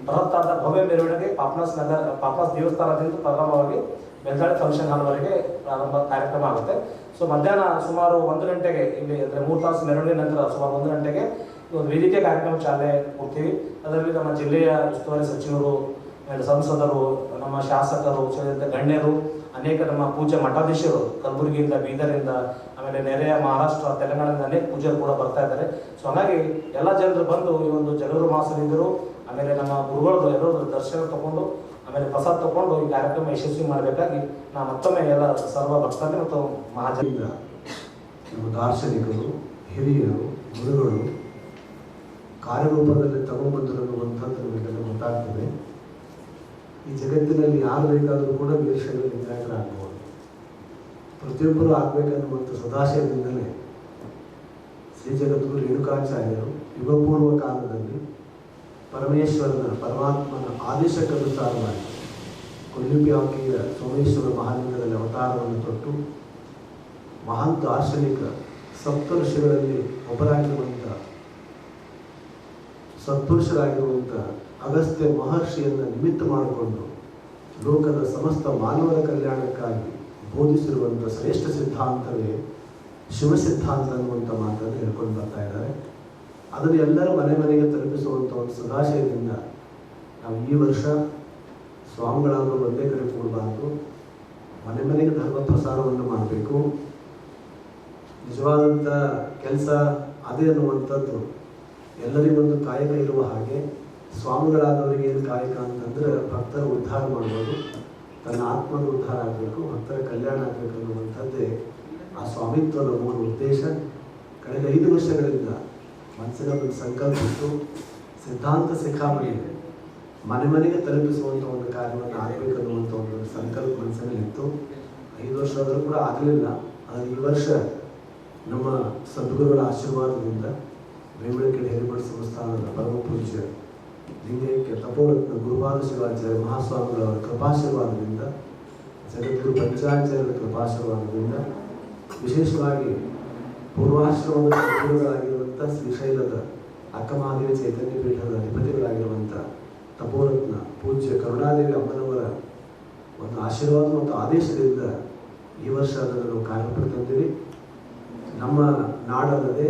ಬೃಹತ್ತಾದ ಭವ್ಯ ಮೆರವಣಿಗೆ ಪಾಪ್ನಾಸ್ ನಗರ ಪಾಪ್ನಾಸ್ ದೇವಸ್ಥಾನದಿಂದ ಪ್ರಾರಂಭವಾಗಿ ಬೆಳ್ದಾಳಿ ಫಂಕ್ಷನ್ ಹಾಲ್ವರೆಗೆ ಪ್ರಾರಂಭ ಕಾರ್ಯಕ್ರಮ ಆಗುತ್ತೆ. ಸೊ ಮಧ್ಯಾಹ್ನ ಸುಮಾರು ಒಂದು ಗಂಟೆಗೆ ಇಲ್ಲಿ ಅಂದರೆ ಮೂರು ತಾಸು ಮೆರವಣಿಗೆ ನಂತರ ಸುಮಾರು ಒಂದು ಗಂಟೆಗೆ ಒಂದು ವೇದಿಕೆ ಕಾರ್ಯಕ್ರಮ ಚಾಲನೆ ಕೊಡ್ತೀವಿ. ಅದರಲ್ಲಿ ನಮ್ಮ ಜಿಲ್ಲೆಯ ಉಸ್ತುವಾರಿ ಸಚಿವರು ಸಂಸದರು, ನಮ್ಮ ಶಾಸಕರು ಗಣ್ಯರು, ಅನೇಕ ನಮ್ಮ ಪೂಜೆ ಮಠಾಧೀಶರು, ಕಲಬುರಗಿಯಿಂದ ಬೀದರಿಂದ ಆಮೇಲೆ ನೆರೆಯ ಮಹಾರಾಷ್ಟ್ರ ತೆಲಂಗಾಣದಿಂದ ಅನೇಕ ಪೂಜೆರು ಕೂಡ ಬರ್ತಾ ಇದ್ದಾರೆ. ಸೊ ಹಾಗಾಗಿ ಎಲ್ಲ ಜನರು ಬಂದು ಈ ಒಂದು ಜನವರಿ ಮಾಸದಿಂದರು ಆಮೇಲೆ ನಮ್ಮ ಗುರುಗಳದ್ದು ಎಲ್ಲರೂ ದರ್ಶನ ತಗೊಂಡು, ಆಮೇಲೆ ಪ್ರಸಾದ ತಗೊಂಡು ಈ ಕಾರ್ಯಕ್ರಮ ಯಶಸ್ವಿ ಮಾಡಬೇಕಾಗಿ ನಾ ಮತ್ತೊಮ್ಮೆ ಎಲ್ಲ ಸರ್ವ ಭಕ್ತರಿಗೆ ಮತ್ತು ಮಹಾಜನ ನಮ್ಮ ದಾರ್ಶನಿಕರು, ಹಿರಿಯರು, ಗುರುಗಳು ಕಾರ್ಯರೂಪದಲ್ಲಿ ತಗೊಂಡ್ಬಂದರು ಅನ್ನುವಂಥದ್ದು ನಮಗೆಲ್ಲ ಗೊತ್ತಾಗ್ತದೆ. ಈ ಜಗತ್ತಿನಲ್ಲಿ ಯಾರು ಬೇಕಾದರೂ ಕೂಡ ವೀರಶೈವ ಲಿಂಗಾಯತರಾಗಬಹುದು ಪ್ರತಿಯೊಬ್ಬರು ಆಗಬೇಕನ್ನುವಂಥ ಸದಾಶಯದಿಂದಲೇ ಶ್ರೀ ಜಗದ್ಗುರು ರೇಣುಕಾಚಾರ್ಯರು ಯುಗಪೂರ್ವ ಕಾಲದಲ್ಲಿ ಪರಮೇಶ್ವರನ, ಪರಮಾತ್ಮನ ಆದೇಶಕ್ಕನುಸಾರವಾಗಿ ಕೊಲ್ಲಿಪ್ಯಾಕಿಯ ಸೋಮೇಶ್ವರ ಮಹಾಲಿಂಗದಲ್ಲಿ ಅವತಾರವನ್ನು ತೊಟ್ಟು ಮಹಾನ್ ದಾರ್ಶನಿಕ ಸಪ್ತಋಷಿಗಳಲ್ಲಿ ಒಬ್ಬರಾಗಿರುವಂಥ ಸತ್ಪುರುಷರಾಗಿರುವಂಥ ಅಗಸ್ತ್ಯ ಮಹರ್ಷಿಯನ್ನು ನಿಮಿತ್ತ ಮಾಡಿಕೊಂಡು ಲೋಕದ ಸಮಸ್ತ ಮಾನವರ ಕಲ್ಯಾಣಕ್ಕಾಗಿ ಬೋಧಿಸಿರುವಂಥ ಶ್ರೇಷ್ಠ ಸಿದ್ಧಾಂತವೇ ಶಿವ ಸಿದ್ಧಾಂತ ಅನ್ನುವಂಥ ಮಾತನ್ನು ಹೇಳ್ಕೊಂಡು ಬರ್ತಾ ಇದ್ದಾರೆ. ಅದನ್ನು ಎಲ್ಲರ ಮನೆ ಮನೆಗೆ ತಲುಪಿಸುವಂಥ ಒಂದು ಸದಾಶಯದಿಂದ ನಾವು ಈ ವರ್ಷ ಸ್ವಾಮಿಗಳನ್ನು ಒಂದೇ ಕಡೆ ಕೂಡಬಾರ್ದು. ಮನೆ ಮನೆಗೆ ಧರ್ಮ ಪ್ರಸಾರವನ್ನು ಮಾಡಬೇಕು. ನಿಜವಾದಂಥ ಕೆಲಸ ಅದೇ ಅನ್ನುವಂಥದ್ದು ಎಲ್ಲರಿಗೊಂದು ಕಾಯಕ ಇರುವ ಹಾಗೆ ಸ್ವಾಮಿಗಳಾದವರಿಗೆ ಏನು ಕಾಯಕ ಅಂತಂದ್ರೆ ಭಕ್ತರ ಉದ್ಧಾರ ಮಾಡ್ಬೋದು. ತನ್ನ ಆತ್ಮದ ಉದ್ಧಾರ ಆಗಬೇಕು ಭಕ್ತರ ಕಲ್ಯಾಣ ಆಗಬೇಕು ಅನ್ನುವಂಥದ್ದೇ ಆ ಸ್ವಾಮಿತ್ವದ ಮೂಲ ಉದ್ದೇಶ. ಕಳೆದ ಐದು ವರ್ಷಗಳಿಂದ ಮನಸ್ಸಿನ ಒಂದು ಸಂಕಲ್ಪ ಇತ್ತು. ಸಿದ್ಧಾಂತ ಶಿಖಾಮಣಿ ಮನೆ ಮನೆಗೆ ತಲುಪಿಸುವಂಥ ಒಂದು ಕಾರ್ಯವನ್ನು ಆಗಬೇಕು ಅನ್ನುವಂಥ ಒಂದು ಸಂಕಲ್ಪ ಮನಸ್ಸಿನಲ್ಲಿತ್ತು ಐದು ವರ್ಷ ಆದರೂ ಕೂಡ ಆಗಲಿಲ್ಲ. ಆದರೆ ಈ ವರ್ಷ ನಮ್ಮ ಸದ್ಗುರುಗಳ ಆಶೀರ್ವಾದದಿಂದ ಬೇವಳಿಕೆರೆ ಹಿರಿಮಠ ಸ್ಥಾನದ ಪರಮ ಪೂಜ್ಯ ಲಿಂಗೈಕ್ಯ ತಪೋರತ್ನ ಗುರುಪಾದ ಶಿವಾಚಾರ್ಯ ಮಹಾಸ್ವಾಮಿಗಳವರ ಕೃಪಾಶೀರ್ವಾದದಿಂದ, ಜಗದ್ಗುರು ಪಂಚಾಚಾರ್ಯರ ಕೃಪಾಶೀರ್ವಾದದಿಂದ ವಿಶೇಷವಾಗಿ ಪೂರ್ವಾಶ್ರಮದ ಗುರುಗಳಾಗಿರುವಂಥ ಶ್ರೀಶೈಲದ ಅಕ್ಕಮಹಾದೇವಿ ಚೈತನ್ಯ ಪೀಠದ ಅಧಿಪತಿಗಳಾಗಿರುವಂಥ ತಪೋರತ್ನ ಪೂಜ್ಯ ಕರುಣಾದೇವಿ ಅಮ್ಮನವರ ಒಂದು ಆಶೀರ್ವಾದ ಮತ್ತು ಆದೇಶದಿಂದ ಈ ವರ್ಷ ಅದನ್ನು ನಾವು ನಮ್ಮ ನಾಡಲ್ಲದೆ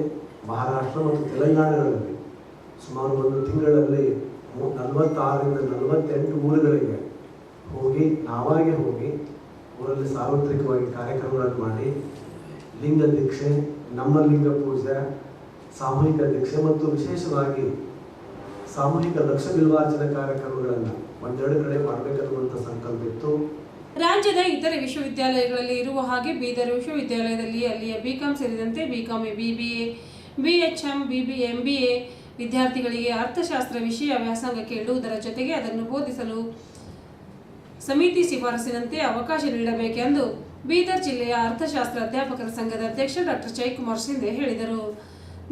ಮಹಾರಾಷ್ಟ್ರ ಮತ್ತು ತೆಲಂಗಾಣಗಳಲ್ಲಿ ಸುಮಾರು ಒಂದು ತಿಂಗಳಲ್ಲಿ ನಲವತ್ತಾರರಿಂದ ನಲವತ್ತೆಂಟು ಊರುಗಳಿಗೆ ಹೋಗಿ, ನಾವಾಗೆ ಹೋಗಿ, ಊರಲ್ಲಿ ಸಾರ್ವತ್ರಿಕವಾಗಿ ಕಾರ್ಯಕ್ರಮಗಳನ್ನು ಮಾಡಿ, ಲಿಂಗ ದೀಕ್ಷೆ, ನಮ್ಮ ಲಿಂಗ ಪೂಜೆ, ಸಾಮೂಹಿಕ ದೀಕ್ಷೆ ಮತ್ತು ವಿಶೇಷವಾಗಿ ಸಾಮೂಹಿಕ ಲಕ್ಷ ಕಾರ್ಯಕ್ರಮಗಳನ್ನು ಒಂದೆರಡು ಕಡೆ ಮಾಡಬೇಕನ್ನುವಂಥ ಸಂಕಲ್ಪ ಇತ್ತು. ರಾಜ್ಯದ ಇತರೆ ವಿಶ್ವವಿದ್ಯಾಲಯಗಳಲ್ಲಿ ಇರುವ ಹಾಗೆ ಬೀದರ್ ವಿಶ್ವವಿದ್ಯಾಲಯದಲ್ಲಿ ಅಲ್ಲಿಯ ಬಿಕಾಂ ಸೇರಿದಂತೆ BCom BBA BHM BB MBA ವಿದ್ಯಾರ್ಥಿಗಳಿಗೆ ಅರ್ಥಶಾಸ್ತ್ರ ವಿಷಯ ವ್ಯಾಸಂಗಕ್ಕೆ ಇಡುವುದರ ಜೊತೆಗೆ ಅದನ್ನು ಬೋಧಿಸಲು ಸಮಿತಿ ಶಿಫಾರಸಿನಂತೆ ಅವಕಾಶ ನೀಡಬೇಕೆಂದು ಬೀದರ್ ಜಿಲ್ಲೆಯ ಅರ್ಥಶಾಸ್ತ್ರ ಅಧ್ಯಾಪಕರ ಸಂಘದ ಅಧ್ಯಕ್ಷ ಡಾಕ್ಟರ್ ಜಯಕುಮಾರ್ ಸಿಂಧೆ ಹೇಳಿದರು.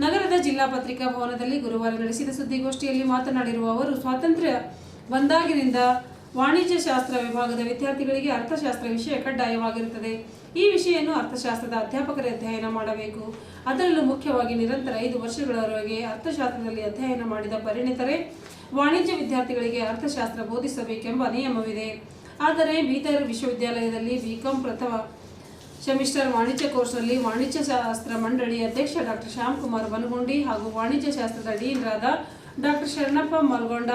ನಗರದ ಜಿಲ್ಲಾ ಪತ್ರಿಕಾ ಭವನದಲ್ಲಿ ಗುರುವಾರ ನಡೆಸಿದ ಸುದ್ದಿಗೋಷ್ಠಿಯಲ್ಲಿ ಮಾತನಾಡಿರುವ ಅವರು, ಸ್ವಾತಂತ್ರ್ಯ ಬಂದಾಗಿನಿಂದ ವಾಣಿಜ್ಯ ಶಾಸ್ತ್ರ ವಿಭಾಗದ ವಿದ್ಯಾರ್ಥಿಗಳಿಗೆ ಅರ್ಥಶಾಸ್ತ್ರ ವಿಷಯ ಕಡ್ಡಾಯವಾಗಿರುತ್ತದೆ. ಈ ವಿಷಯವನ್ನು ಅರ್ಥಶಾಸ್ತ್ರದ ಅಧ್ಯಾಪಕರೇ ಅಧ್ಯಯನ ಮಾಡಬೇಕು. ಅದರಲ್ಲೂ ಮುಖ್ಯವಾಗಿ ನಿರಂತರ ಐದು ವರ್ಷಗಳವರೆಗೆ ಅರ್ಥಶಾಸ್ತ್ರದಲ್ಲಿ ಅಧ್ಯಯನ ಮಾಡಿದ ಪರಿಣಿತರೇ ವಾಣಿಜ್ಯ ವಿದ್ಯಾರ್ಥಿಗಳಿಗೆ ಅರ್ಥಶಾಸ್ತ್ರ ಬೋಧಿಸಬೇಕೆಂಬ ನಿಯಮವಿದೆ. ಆದರೆ ಬೀದರ್ ವಿಶ್ವವಿದ್ಯಾಲಯದಲ್ಲಿ ಬಿಕಾಂ ಪ್ರಥಮ ಸೆಮಿಸ್ಟರ್ ವಾಣಿಜ್ಯ ಕೋರ್ಸ್ನಲ್ಲಿ ವಾಣಿಜ್ಯ ಶಾಸ್ತ್ರ ಮಂಡಳಿ ಅಧ್ಯಕ್ಷ ಡಾಕ್ಟರ್ ಶ್ಯಾಮ್ಕುಮಾರ್ ಬನಗುಂಡಿ ಹಾಗೂ ವಾಣಿಜ್ಯ ಶಾಸ್ತ್ರದ ಡೀನ್ರಾದ ಡಾಕ್ಟರ್ ಶರಣಪ್ಪ ಮಲ್ಗೊಂಡ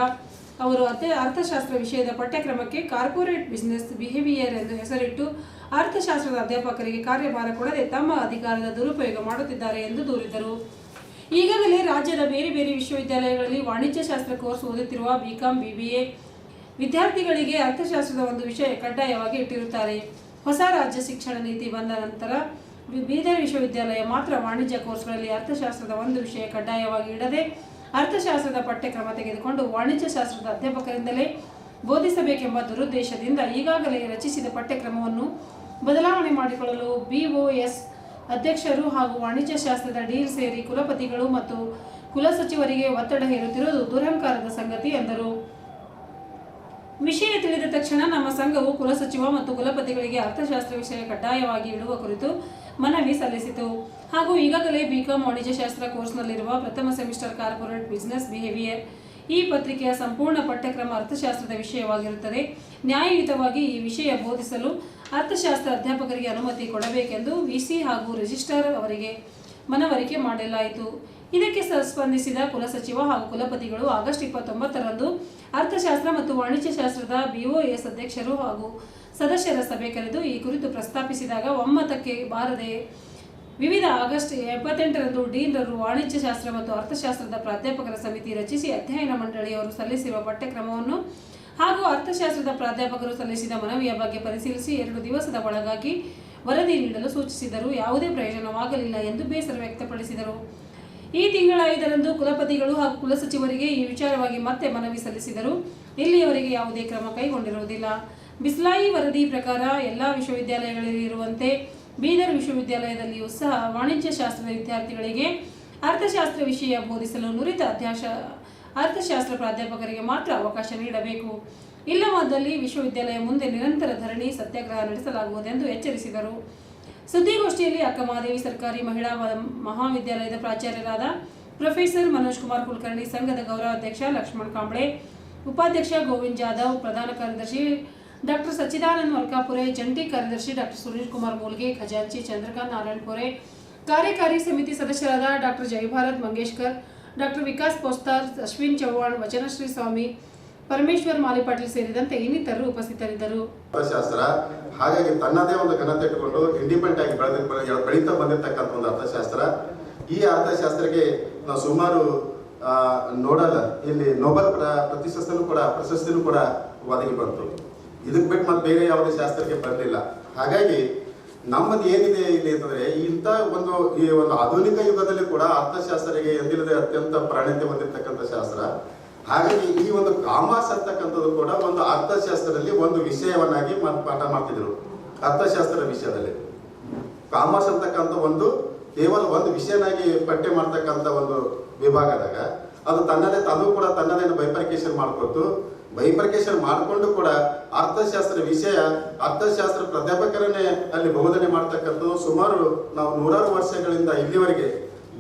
ಅವರು ಅರ್ಥಶಾಸ್ತ್ರ ವಿಷಯದ ಪಠ್ಯಕ್ರಮಕ್ಕೆ ಕಾರ್ಪೊರೇಟ್ ಬಿಸಿನೆಸ್ ಬಿಹೇವಿಯರ್ ಎಂದು ಹೆಸರಿಟ್ಟು ಅರ್ಥಶಾಸ್ತ್ರದ ಅಧ್ಯಾಪಕರಿಗೆ ಕಾರ್ಯಭಾರ ಕೊಡದೆ ತಮ್ಮ ಅಧಿಕಾರದ ದುರುಪಯೋಗ ಮಾಡುತ್ತಿದ್ದಾರೆ ಎಂದು ದೂರಿದರು. ಈಗಾಗಲೇ ರಾಜ್ಯದ ಬೇರೆ ಬೇರೆ ವಿಶ್ವವಿದ್ಯಾಲಯಗಳಲ್ಲಿ ವಾಣಿಜ್ಯ ಶಾಸ್ತ್ರ ಕೋರ್ಸ್ ಓದುತ್ತಿರುವ ಬಿಕಾಂ ಬಿಬಿಎ ವಿದ್ಯಾರ್ಥಿಗಳಿಗೆ ಅರ್ಥಶಾಸ್ತ್ರದ ಒಂದು ವಿಷಯ ಕಡ್ಡಾಯವಾಗಿ ಇಟ್ಟಿರುತ್ತಾರೆ. ಹೊಸ ರಾಜ್ಯ ಶಿಕ್ಷಣ ನೀತಿ ಬಂದ ನಂತರ ಬೀದರ್ ವಿಶ್ವವಿದ್ಯಾಲಯ ಮಾತ್ರ ವಾಣಿಜ್ಯ ಕೋರ್ಸ್ಗಳಲ್ಲಿ ಅರ್ಥಶಾಸ್ತ್ರದ ಒಂದು ವಿಷಯ ಕಡ್ಡಾಯವಾಗಿ ಇಡದೆ ಅರ್ಥಶಾಸ್ತ್ರದ ಪಠ್ಯಕ್ರಮ ತೆಗೆದುಕೊಂಡು ವಾಣಿಜ್ಯ ಶಾಸ್ತ್ರದ ಅಧ್ಯಾಪಕರಿಂದಲೇ ಬೋಧಿಸಬೇಕೆಂಬ ದುರುದ್ದೇಶದಿಂದ ಈಗಾಗಲೇ ರಚಿಸಿದ ಪಠ್ಯಕ್ರಮವನ್ನು ಬದಲಾವಣೆ ಮಾಡಿಕೊಳ್ಳಲು ಬಿಒಎಸ್ ಅಧ್ಯಕ್ಷರು ಹಾಗೂ ವಾಣಿಜ್ಯ ಶಾಸ್ತ್ರದ ಡೀನ್ ಸೇರಿ ಕುಲಪತಿಗಳು ಮತ್ತು ಕುಲಸಚಿವರಿಗೆ ಒತ್ತಡ ಹೇರುತ್ತಿರುವುದು ದುರಹಂಕಾರದ ಸಂಗತಿ, ಎಂದರು. ವಿಷಯ ತಿಳಿದ ತಕ್ಷಣ ನಮ್ಮ ಸಂಘವು ಕುಲಸಚಿವ ಮತ್ತು ಕುಲಪತಿಗಳಿಗೆ ಅರ್ಥಶಾಸ್ತ್ರ ವಿಷಯ ಕಡ್ಡಾಯವಾಗಿ ಇಡುವ ಕುರಿತು ಮನವಿ ಸಲ್ಲಿಸಿತು. ಹಾಗೂ ಈಗಾಗಲೇ ಬಿಕಾಂ ವಾಣಿಜ್ಯಶಾಸ್ತ್ರ ಕೋರ್ಸ್ನಲ್ಲಿರುವ ಪ್ರಥಮ ಸೆಮಿಸ್ಟರ್ ಕಾರ್ಪೊರೇಟ್ ಬಿಸಿನೆಸ್ ಬಿಹೇವಿಯರ್ ಈ ಪತ್ರಿಕೆಯ ಸಂಪೂರ್ಣ ಪಠ್ಯಕ್ರಮ ಅರ್ಥಶಾಸ್ತ್ರದ ವಿಷಯವಾಗಿರುತ್ತದೆ. ನ್ಯಾಯಯುತವಾಗಿ ಈ ವಿಷಯ ಬೋಧಿಸಲು ಅರ್ಥಶಾಸ್ತ್ರ ಅಧ್ಯಾಪಕರಿಗೆ ಅನುಮತಿ ಕೊಡಬೇಕೆಂದು ವಿಸಿ ಹಾಗೂ ರಿಜಿಸ್ಟ್ರಾರ್ ಅವರಿಗೆ ಮನವರಿಕೆ ಮಾಡಲಾಯಿತು. ಇದಕ್ಕೆ ಸ್ಪಂದಿಸಿದ ಕುಲಸಚಿವ ಹಾಗೂ ಕುಲಪತಿಗಳು ಆಗಸ್ಟ್ ಇಪ್ಪತ್ತೊಂಬತ್ತರಂದು ಅರ್ಥಶಾಸ್ತ್ರ ಮತ್ತು ವಾಣಿಜ್ಯಶಾಸ್ತ್ರದ ಬಿಒಎಸ್ ಅಧ್ಯಕ್ಷರು ಹಾಗೂ ಸದಸ್ಯರ ಸಭೆ ಕರೆದು ಈ ಕುರಿತು ಪ್ರಸ್ತಾಪಿಸಿದಾಗ ಒಮ್ಮತಕ್ಕೆ ಬಾರದೆ ವಿವಿಧ ಆಗಸ್ಟ್ ಎಪ್ಪತ್ತೆಂಟರಂದು ವಾಣಿಜ್ಯ ವಾಣಿಜ್ಯಶಾಸ್ತ್ರ ಮತ್ತು ಅರ್ಥಶಾಸ್ತ್ರದ ಪ್ರಾಧ್ಯಾಪಕರ ಸಮಿತಿ ರಚಿಸಿ ಅಧ್ಯಯನ ಮಂಡಳಿಯವರು ಸಲ್ಲಿಸಿರುವ ಪಠ್ಯಕ್ರಮವನ್ನು ಹಾಗೂ ಅರ್ಥಶಾಸ್ತ್ರದ ಪ್ರಾಧ್ಯಾಪಕರು ಸಲ್ಲಿಸಿದ ಮನವಿಯ ಬಗ್ಗೆ ಪರಿಶೀಲಿಸಿ ಎರಡು ದಿವಸದ ಒಳಗಾಗಿ ವರದಿ ನೀಡಲು ಸೂಚಿಸಿದರು ಯಾವುದೇ ಪ್ರಯೋಜನವಾಗಲಿಲ್ಲ ಎಂದು ಬೇಸರ ವ್ಯಕ್ತಪಡಿಸಿದರು. ಈ ತಿಂಗಳ ಐದರಂದು ಕುಲಪತಿಗಳು ಹಾಗೂ ಕುಲಸಚಿವರಿಗೆ ಈ ವಿಚಾರವಾಗಿ ಮತ್ತೆ ಮನವಿ ಸಲ್ಲಿಸಿದರು ಇಲ್ಲಿಯವರೆಗೆ ಯಾವುದೇ ಕ್ರಮ ಕೈಗೊಂಡಿರುವುದಿಲ್ಲ. ಬಿಸ್ಲಾಯಿ ವರದಿ ಪ್ರಕಾರ ಎಲ್ಲ ವಿಶ್ವವಿದ್ಯಾಲಯಗಳಲ್ಲಿ ಇರುವಂತೆ ಬೀದರ್ ವಿಶ್ವವಿದ್ಯಾಲಯದಲ್ಲಿಯೂ ಸಹ ವಾಣಿಜ್ಯಶಾಸ್ತ್ರದ ವಿದ್ಯಾರ್ಥಿಗಳಿಗೆ ಅರ್ಥಶಾಸ್ತ್ರ ವಿಷಯ ಬೋಧಿಸಲು ನುರಿತ ಅಧ್ಯಾಶ ಅರ್ಥಶಾಸ್ತ್ರ ಪ್ರಾಧ್ಯಾಪಕರಿಗೆ ಮಾತ್ರ ಅವಕಾಶ ನೀಡಬೇಕು. ಇಲ್ಲವಾದಲ್ಲಿ ವಿಶ್ವವಿದ್ಯಾಲಯ ಮುಂದೆ ನಿರಂತರ ಧರಣಿ ಸತ್ಯಾಗ್ರಹ ನಡೆಸಲಾಗುವುದೆಂದು ಎಚ್ಚರಿಸಿದರು. ಸುದ್ದಿಗೋಷ್ಠಿಯಲ್ಲಿ ಅಕ್ಕಮಹಾದೇವಿ ಸರ್ಕಾರಿ ಮಹಿಳಾ ಮಹಾವಿದ್ಯಾಲಯದ ಪ್ರಾಚಾರ್ಯರಾದ ಪ್ರೊಫೆಸರ್ ಮನೋಜ್ ಕುಮಾರ್ ಕುಲಕರ್ಣಿ, ಸಂಘದ ಗೌರವಾಧ್ಯಕ್ಷ ಲಕ್ಷ್ಮಣ್ ಕಾಂಬ್ಳೆ, ಉಪಾಧ್ಯಕ್ಷ ಗೋವಿಂದ್ ಜಾಧವ್, ಪ್ರಧಾನ ಕಾರ್ಯದರ್ಶಿ ಡಾಕ್ಟರ್ ಸಚ್ಚಿದಾನಂದ್ ಮಲ್ಕಾಪುರೆ, ಜಂಟಿ ಕಾರ್ಯದರ್ಶಿ ಡಾಕ್ಟರ್ ಸುನೀಲ್ ಕುಮಾರ್ ಮೂಲ್ಗೆ, ಖಜಾಂಚಿ ಚಂದ್ರಕಾಂತ್ ನಾರಾಯಣಪುರೆ ಕಾರ್ಯಕಾರಿ ಸಮಿತಿ ಸದಸ್ಯರಾದ ಡಾಕ್ಟರ್ ಜಯಭಾರತ್ ಮಂಗೇಶ್ಕರ್ ಡಾಕ್ಟರ್ ವಿಕಾಸ್ ಪೋಸ್ತಾರ್, ಅಶ್ವಿನ್ ಚೌಹಾಣ್ ವಚನಶ್ರೀ ಸ್ವಾಮಿ, ಪರಮೇಶ್ವರ್ ಮಾಲಿಪಾಟೀಲ್ ಸೇರಿದಂತೆ ಇನ್ನಿತರರು ಉಪಸ್ಥಿತರಿದ್ದರು. ಅರ್ಥಶಾಸ್ತ್ರ, ಹಾಗಾಗಿ ತನ್ನದೇ ಒಂದು ಘನತೆ ಇಟ್ಟುಕೊಂಡು ಇಂಡಿಪೆಂಡೆಂಟ್ ಆಗಿ ಬೆಳೆದ ಬೆಳೀತಾ ಬಂದಿರತಕ್ಕಂಥ ಒಂದು ಅರ್ಥಶಾಸ್ತ್ರ. ಈ ಅರ್ಥಶಾಸ್ತ್ರಕ್ಕೆ ನಾವು ಸುಮಾರು ನೋಡಲ್ಲ. ಇಲ್ಲಿ ನೊಬೆಲ್ ಪ್ರ- ಪ್ರತಿಶಸ್ತಿನೂ ಕೂಡ, ಪ್ರಶಸ್ತಿನೂ ಕೂಡ ಒದಗಿ ಬಂತು. ಇದಕ್ಕೆ ಬಿಟ್ಟು ಮತ್ತೆ ಬೇರೆ ಯಾವುದೇ ಶಾಸ್ತ್ರಕ್ಕೆ ಬರಲಿಲ್ಲ. ಹಾಗಾಗಿ ನಮ್ಮದು ಏನಿದೆ ಇಲ್ಲಿ ಅಂತಂದ್ರೆ, ಇಂಥ ಒಂದು ಈ ಒಂದು ಆಧುನಿಕ ಯುಗದಲ್ಲಿ ಕೂಡ ಅರ್ಥಶಾಸ್ತ್ರಕ್ಕೆ ಎಂದಿಲ್ಲದೆ ಅತ್ಯಂತ ಪ್ರಾಣಿತ್ಯ ಹೊಂದಿರತಕ್ಕಂಥ ಶಾಸ್ತ್ರ. ಹಾಗಾಗಿ ಈ ಒಂದು ಕಾಮರ್ಸ್ ಅಂತಕ್ಕಂಥದ್ದು ಕೂಡ ಒಂದು ಅರ್ಥಶಾಸ್ತ್ರದಲ್ಲಿ ಒಂದು ವಿಷಯವನ್ನಾಗಿ ಪಾಠ ಮಾಡ್ತಿದ್ರು, ಅರ್ಥಶಾಸ್ತ್ರದ ವಿಷಯದಲ್ಲಿ. ಕಾಮರ್ಸ್ ಅಂತಕ್ಕಂಥ ಒಂದು ಕೇವಲ ಒಂದು ವಿಷಯನಾಗಿ ಪಠ್ಯ ಮಾಡ್ತಕ್ಕಂಥ ಒಂದು ವಿಭಾಗದಾಗ, ಅದು ತನ್ನದೇ, ತಂದು ಕೂಡ ತನ್ನದೇ ಬೈಪರ್ಕೇಶನ್ ಮಾಡ್ಕೊತು ಬೈಪರ್ಕೇಶನ್ ಮಾಡಿಕೊಂಡು ಕೂಡ ಅರ್ಥಶಾಸ್ತ್ರ ವಿಷಯ, ಅರ್ಥಶಾಸ್ತ್ರ ಪ್ರಾಧ್ಯಾಪಕರನ್ನೇ ಅಲ್ಲಿ ಬೋಧನೆ ಮಾಡ್ತಕ್ಕಂಥದ್ದು ಸುಮಾರು ನಾವು ನೂರಾರು ವರ್ಷಗಳಿಂದ ಇಲ್ಲಿವರೆಗೆ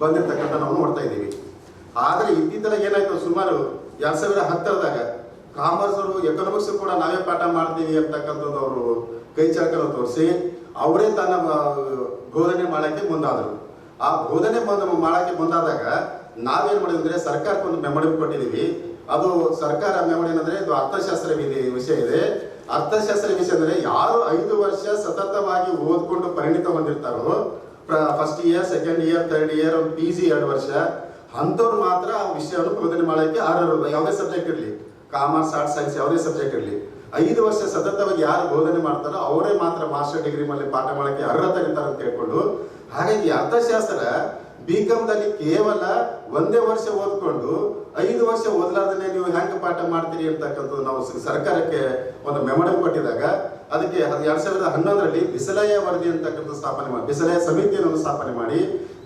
ಬಂದಿರತಕ್ಕಂಥ ನಾವು ನೋಡ್ತಾ ಇದ್ದೀವಿ. ಆದರೆ ಇತ್ತೀಚೆಗೆ ಏನಾಯ್ತು, ಸುಮಾರು ಎರಡ್ ಸಾವಿರ ಹತ್ತರದಾಗ ಕಾಮರ್ಸರು ಎಕನಾಮಿಕ್ಸ್ ಕೂಡ ನಾವೇ ಪಾಠ ಮಾಡ್ತೀವಿ ಅಂತಕ್ಕಂಥದ್ದು ಅವರು ಕೈ ಚಾಕನ್ನು ತೋರಿಸಿ, ಅವರೇ ತನ್ನ ಬೋಧನೆ ಮಾಡೋಕ್ಕೆ ಮುಂದಾದರು. ಆ ಬೋಧನೆ ಮಾಡೋಕ್ಕೆ ಮುಂದಾದಾಗ ನಾವೇನು ಮಾಡಿದ್ರೆ ಸರ್ಕಾರಕ್ಕೆ ಒಂದು ಮೆಮೊರಿ ಕೊಟ್ಟಿದ್ದೀವಿ. ಅದು ಸರ್ಕಾರ ಮೆಮೊರಿ ಏನಂದ್ರೆ ಇದು ಅರ್ಥಶಾಸ್ತ್ರ ವಿಷಯ ಇದೆ. ಅರ್ಥಶಾಸ್ತ್ರ ವಿಷಯ ಅಂದ್ರೆ ಯಾರು ಐದು ವರ್ಷ ಸತತವಾಗಿ ಓದ್ಕೊಂಡು ಪರಿಣಿತ ಹೊಂದಿರ್ತಾರೋ first year second year third year P G ಎರಡು ವರ್ಷ, ಅಂಥವ್ರು ಮಾತ್ರ ಆ ವಿಷಯವನ್ನು ಬೋಧನೆ ಮಾಡೋಕ್ಕೆ ಅರ್ಹರು. ಯಾವುದೇ ಸಬ್ಜೆಕ್ಟ್ ಇರಲಿ ಕಾಮರ್ಸ್ ಆರ್ಟ್ಸ್ ಸೈನ್ಸ್ ಯಾವುದೇ ಸಬ್ಜೆಕ್ಟ್ ಇರಲಿ, ಐದು ವರ್ಷ ಸತತವಾಗಿ ಯಾರು ಬೋಧನೆ ಮಾಡ್ತಾರೋ ಅವರೇ ಮಾತ್ರ ಮಾಸ್ಟರ್ ಡಿಗ್ರಿ ಮೇಲೆ ಪಾಠ ಮಾಡೋಕ್ಕೆ ಅರ್ಹತೆ ಇರ್ತಾರೆ ಅಂತ ಹೇಳ್ಕೊಂಡು, ಹಾಗಾಗಿ ಅರ್ಥಶಾಸ್ತ್ರ ಬಿ ದಲ್ಲಿ ಕೇವಲ ಒಂದೇ ವರ್ಷ ಓದ್ಕೊಂಡು ಐದು ವರ್ಷ ಓದಲಾರ್ದನೆ ನೀವು ಹೆಂಗೆ ಪಾಠ ಮಾಡ್ತೀರಿ ಅಂತಕ್ಕಂಥದ್ದು ನಾವು ಸರ್ಕಾರಕ್ಕೆ ಒಂದು ಮೆಮೊರಿ ಕೊಟ್ಟಿದಾಗ ಅದಕ್ಕೆ ಅದು ಎರಡ್ ಸಾವಿರದ ಹನ್ನೊಂದರಲ್ಲಿ ಬಿಸಲಯ ವರದಿ ಅಂತಕ್ಕಂಥ ಸ್ಥಾಪನೆ ಮಾಡಿ ಬಿಸಲಯ ಸಮಿತಿಯನ್ನು ಸ್ಥಾಪನೆ ಮಾಡಿ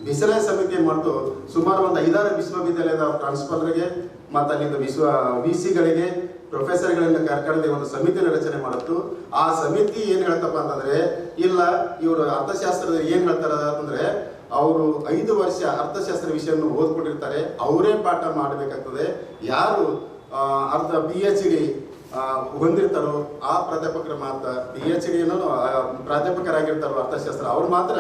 ಬಿಸಲಯ ಸಮಿತಿ ಮತ್ತು ಸುಮಾರು ಒಂದು ಐದಾರು ವಿಶ್ವವಿದ್ಯಾಲಯದ ಟ್ರಾನ್ಸ್ಫರ್ಗೆ ಮತ್ತು ಅಲ್ಲಿಂದ ವಿಶ್ವ ವಿ ಸಿಗಳಿಗೆ ಪ್ರೊಫೆಸರ್ಗಳಿಂದ ಕರ್ಕೊಂಡು ಒಂದು ಸಮಿತಿ ರಚನೆ ಮಾಡುತ್ತು. ಆ ಸಮಿತಿ ಏನು ಹೇಳ್ತಪ್ಪ ಅಂತಂದ್ರೆ, ಇಲ್ಲ ಇವರು ಅರ್ಥಶಾಸ್ತ್ರದ ಏನು ಹೇಳ್ತಾರ ಅಂತಂದ್ರೆ ಅವರು ಐದು ವರ್ಷ ಅರ್ಥಶಾಸ್ತ್ರ ವಿಷಯವನ್ನು ಓದ್ಕೊಂಡಿರ್ತಾರೆ, ಅವರೇ ಪಾಠ ಮಾಡಬೇಕಾಗ್ತದೆ. ಯಾರು ಅರ್ಧ ಪಿ ಎಚ್ ಡಿ ಹೊಂದಿರ್ತಾರೋ ಆ ಪ್ರಾಧ್ಯಾಪಕರು ಮಾತ್ರ ಪಿ ಎಚ್ ಡಿ ಪ್ರಾಧ್ಯಾಪಕರಾಗಿರ್ತಾರೋ ಅರ್ಥಶಾಸ್ತ್ರ, ಅವ್ರು ಮಾತ್ರ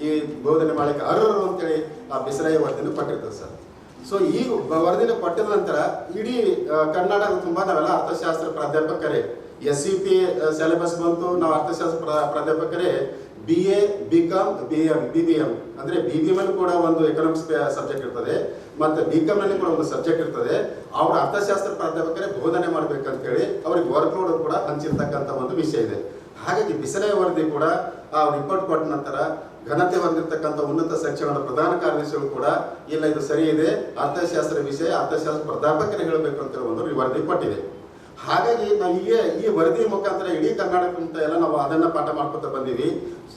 ಈ ಬೋಧನೆ ಮಾಡಲಿಕ್ಕೆ ಅರ್ಹರು ಅಂತೇಳಿ ಆ ಬಿಸಿರಾಯ ವರದಿನ ಪಟ್ಟಿರ್ತಾರೆ ಸರ್. ಸೊ ಈ ವರದಿನ ಕೊಟ್ಟಿದ ನಂತರ ಇಡೀ ಕರ್ನಾಟಕ ತುಂಬಾ ನಾವೆಲ್ಲ ಅರ್ಥಶಾಸ್ತ್ರ ಪ್ರಾಧ್ಯಾಪಕರೇ. ಎಸ್ ಸಿ ಪಿ ಸಿಲೆಬಸ್ ಬಂತು, ನಾವು ಅರ್ಥಶಾಸ್ತ್ರ ಪ್ರಾ- ಪ್ರಾಧ್ಯಾಪಕರೇ. B A B com B M B B M ಅಂದ್ರೆ ಬಿ ಬಿ ಎಂ ಕೂಡ ಒಂದು ಎಕನಾಮಿಕ್ಸ್ ಸಬ್ಜೆಕ್ಟ್ ಇರ್ತದೆ. ಮತ್ತೆ ಬಿ ಕಾಮ್ನಲ್ಲಿ ಕೂಡ ಒಂದು ಸಬ್ಜೆಕ್ಟ್ ಇರ್ತದೆ. ಅವರ ಅರ್ಥಶಾಸ್ತ್ರ ಪ್ರಾಧ್ಯಾಪಕರೇ ಬೋಧನೆ ಮಾಡ್ಬೇಕಂತ ಹೇಳಿ ಅವ್ರಿಗೆ ವರ್ಕ್ ಲೋಡ್ ಕೂಡ ಹಂಚಿರ್ತಕ್ಕಂಥ ಒಂದು ವಿಷಯ ಇದೆ. ಹಾಗಾಗಿ ಬಿಸಿಲೆಯ ವರದಿ ಕೂಡ, ಆ ರಿಪೋರ್ಟ್ ಕೊಟ್ಟ ನಂತರ ಘನತೆ ಹೊಂದಿರತಕ್ಕಂಥ ಉನ್ನತ ಶಿಕ್ಷಣದ ಪ್ರಧಾನ ಕಾರ್ಯದರ್ಶಿಗಳು ಕೂಡ, ಇಲ್ಲ ಇದು ಸರಿ ಇದೆ, ಅರ್ಥಶಾಸ್ತ್ರ ವಿಷಯ, ಅರ್ಥಶಾಸ್ತ್ರ ಪ್ರಾಧ್ಯಾಪಕರೇ ಹೇಳಬೇಕು ಅಂತ ಒಂದು ವರದಿ ಕೊಟ್ಟಿದೆ. ಹಾಗಾಗಿ ನಾವು ಈಗ ಈ ವರದಿ ಮುಖಾಂತರ ಇಡೀ ಕರ್ನಾಟಕ ಎಲ್ಲ ನಾವು ಅದನ್ನ ಪಾಠ ಮಾಡ್ಕೊತಾ ಬಂದೀವಿ.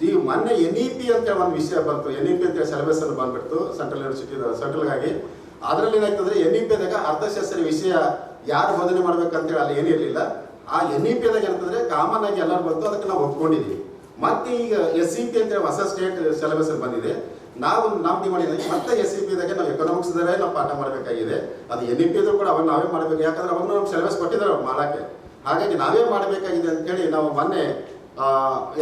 ಈ ಮೊನ್ನೆ ಎನ್ ಇ ಪಿ ಅಂತ ಹೇಳಿ ಒಂದು ವಿಷಯ ಬಂತು. ಎನ್ ಇ ಪಿ ಅಂತ ಹೇಳಿ ಸಿಲೆಬಸ್ ಅಲ್ಲಿ ಬಂದ್ಬಿಡ್ತು ಸೆಂಟ್ರಲ್ ಯೂನಿವರ್ಸಿಟಿ ಸೆಂಟ್ರಲ್ ಆಗಿ ಅದರಲ್ಲಿ ಏನಾಗ್ತದೆ ಎನ್ ಇ ಪಿದಾಗ ಅರ್ಥಶಾಸ್ತ್ರ ವಿಷಯ ಯಾರು ಬೋಧನೆ ಮಾಡ್ಬೇಕಂತೇಳಿ ಅಲ್ಲಿ ಏನಿರಲಿಲ್ಲ ಆ ಎನ್ ಇ ಪಿದಾಗ ಏನಂತಂದ್ರೆ ಕಾಮನ್ ಆಗಿ ಎಲ್ಲರೂ ಬಂತು ಅದಕ್ಕೆ ನಾವು ಒಪ್ಕೊಂಡಿದ್ದೀವಿ ಮತ್ತೆ ಈಗ ಎಸ್ ಸಿ ಪಿ ಅಂತೇಳಿ ಹೊಸ ಸ್ಟೇಟ್ ಸಿಲೆಬಸ್ ಬಂದಿದೆ. ನಾವು ನಾವು ಮಾಡಿದ್ರೆ ಮತ್ತೆ ಎಸ್ ಸಿ ಪಿದಾಗೆ ನಾವು ಎಕನಾಮಿಕ್ಸ್ ನಾವು ಪಾಠ ಮಾಡಬೇಕಾಗಿದೆ. ಅದು ಎನ್ ಇ ಪಿ ಇದ್ರೂ ಕೂಡ ಅವನ್ನ ನಾವೇ ಮಾಡಬೇಕು. ಯಾಕಂದ್ರೆ ಅವನ್ನು ನಮ್ಮ ಸಿಲೆಬಸ್ ಕೊಟ್ಟಿದ್ದಾರೆ ಅವ್ರು ಮಾಡೋಕ್ಕೆ ಹಾಗಾಗಿ ನಾವೇ ಮಾಡಬೇಕಾಗಿದೆ ಅಂತೇಳಿ ನಾವು ಮೊನ್ನೆ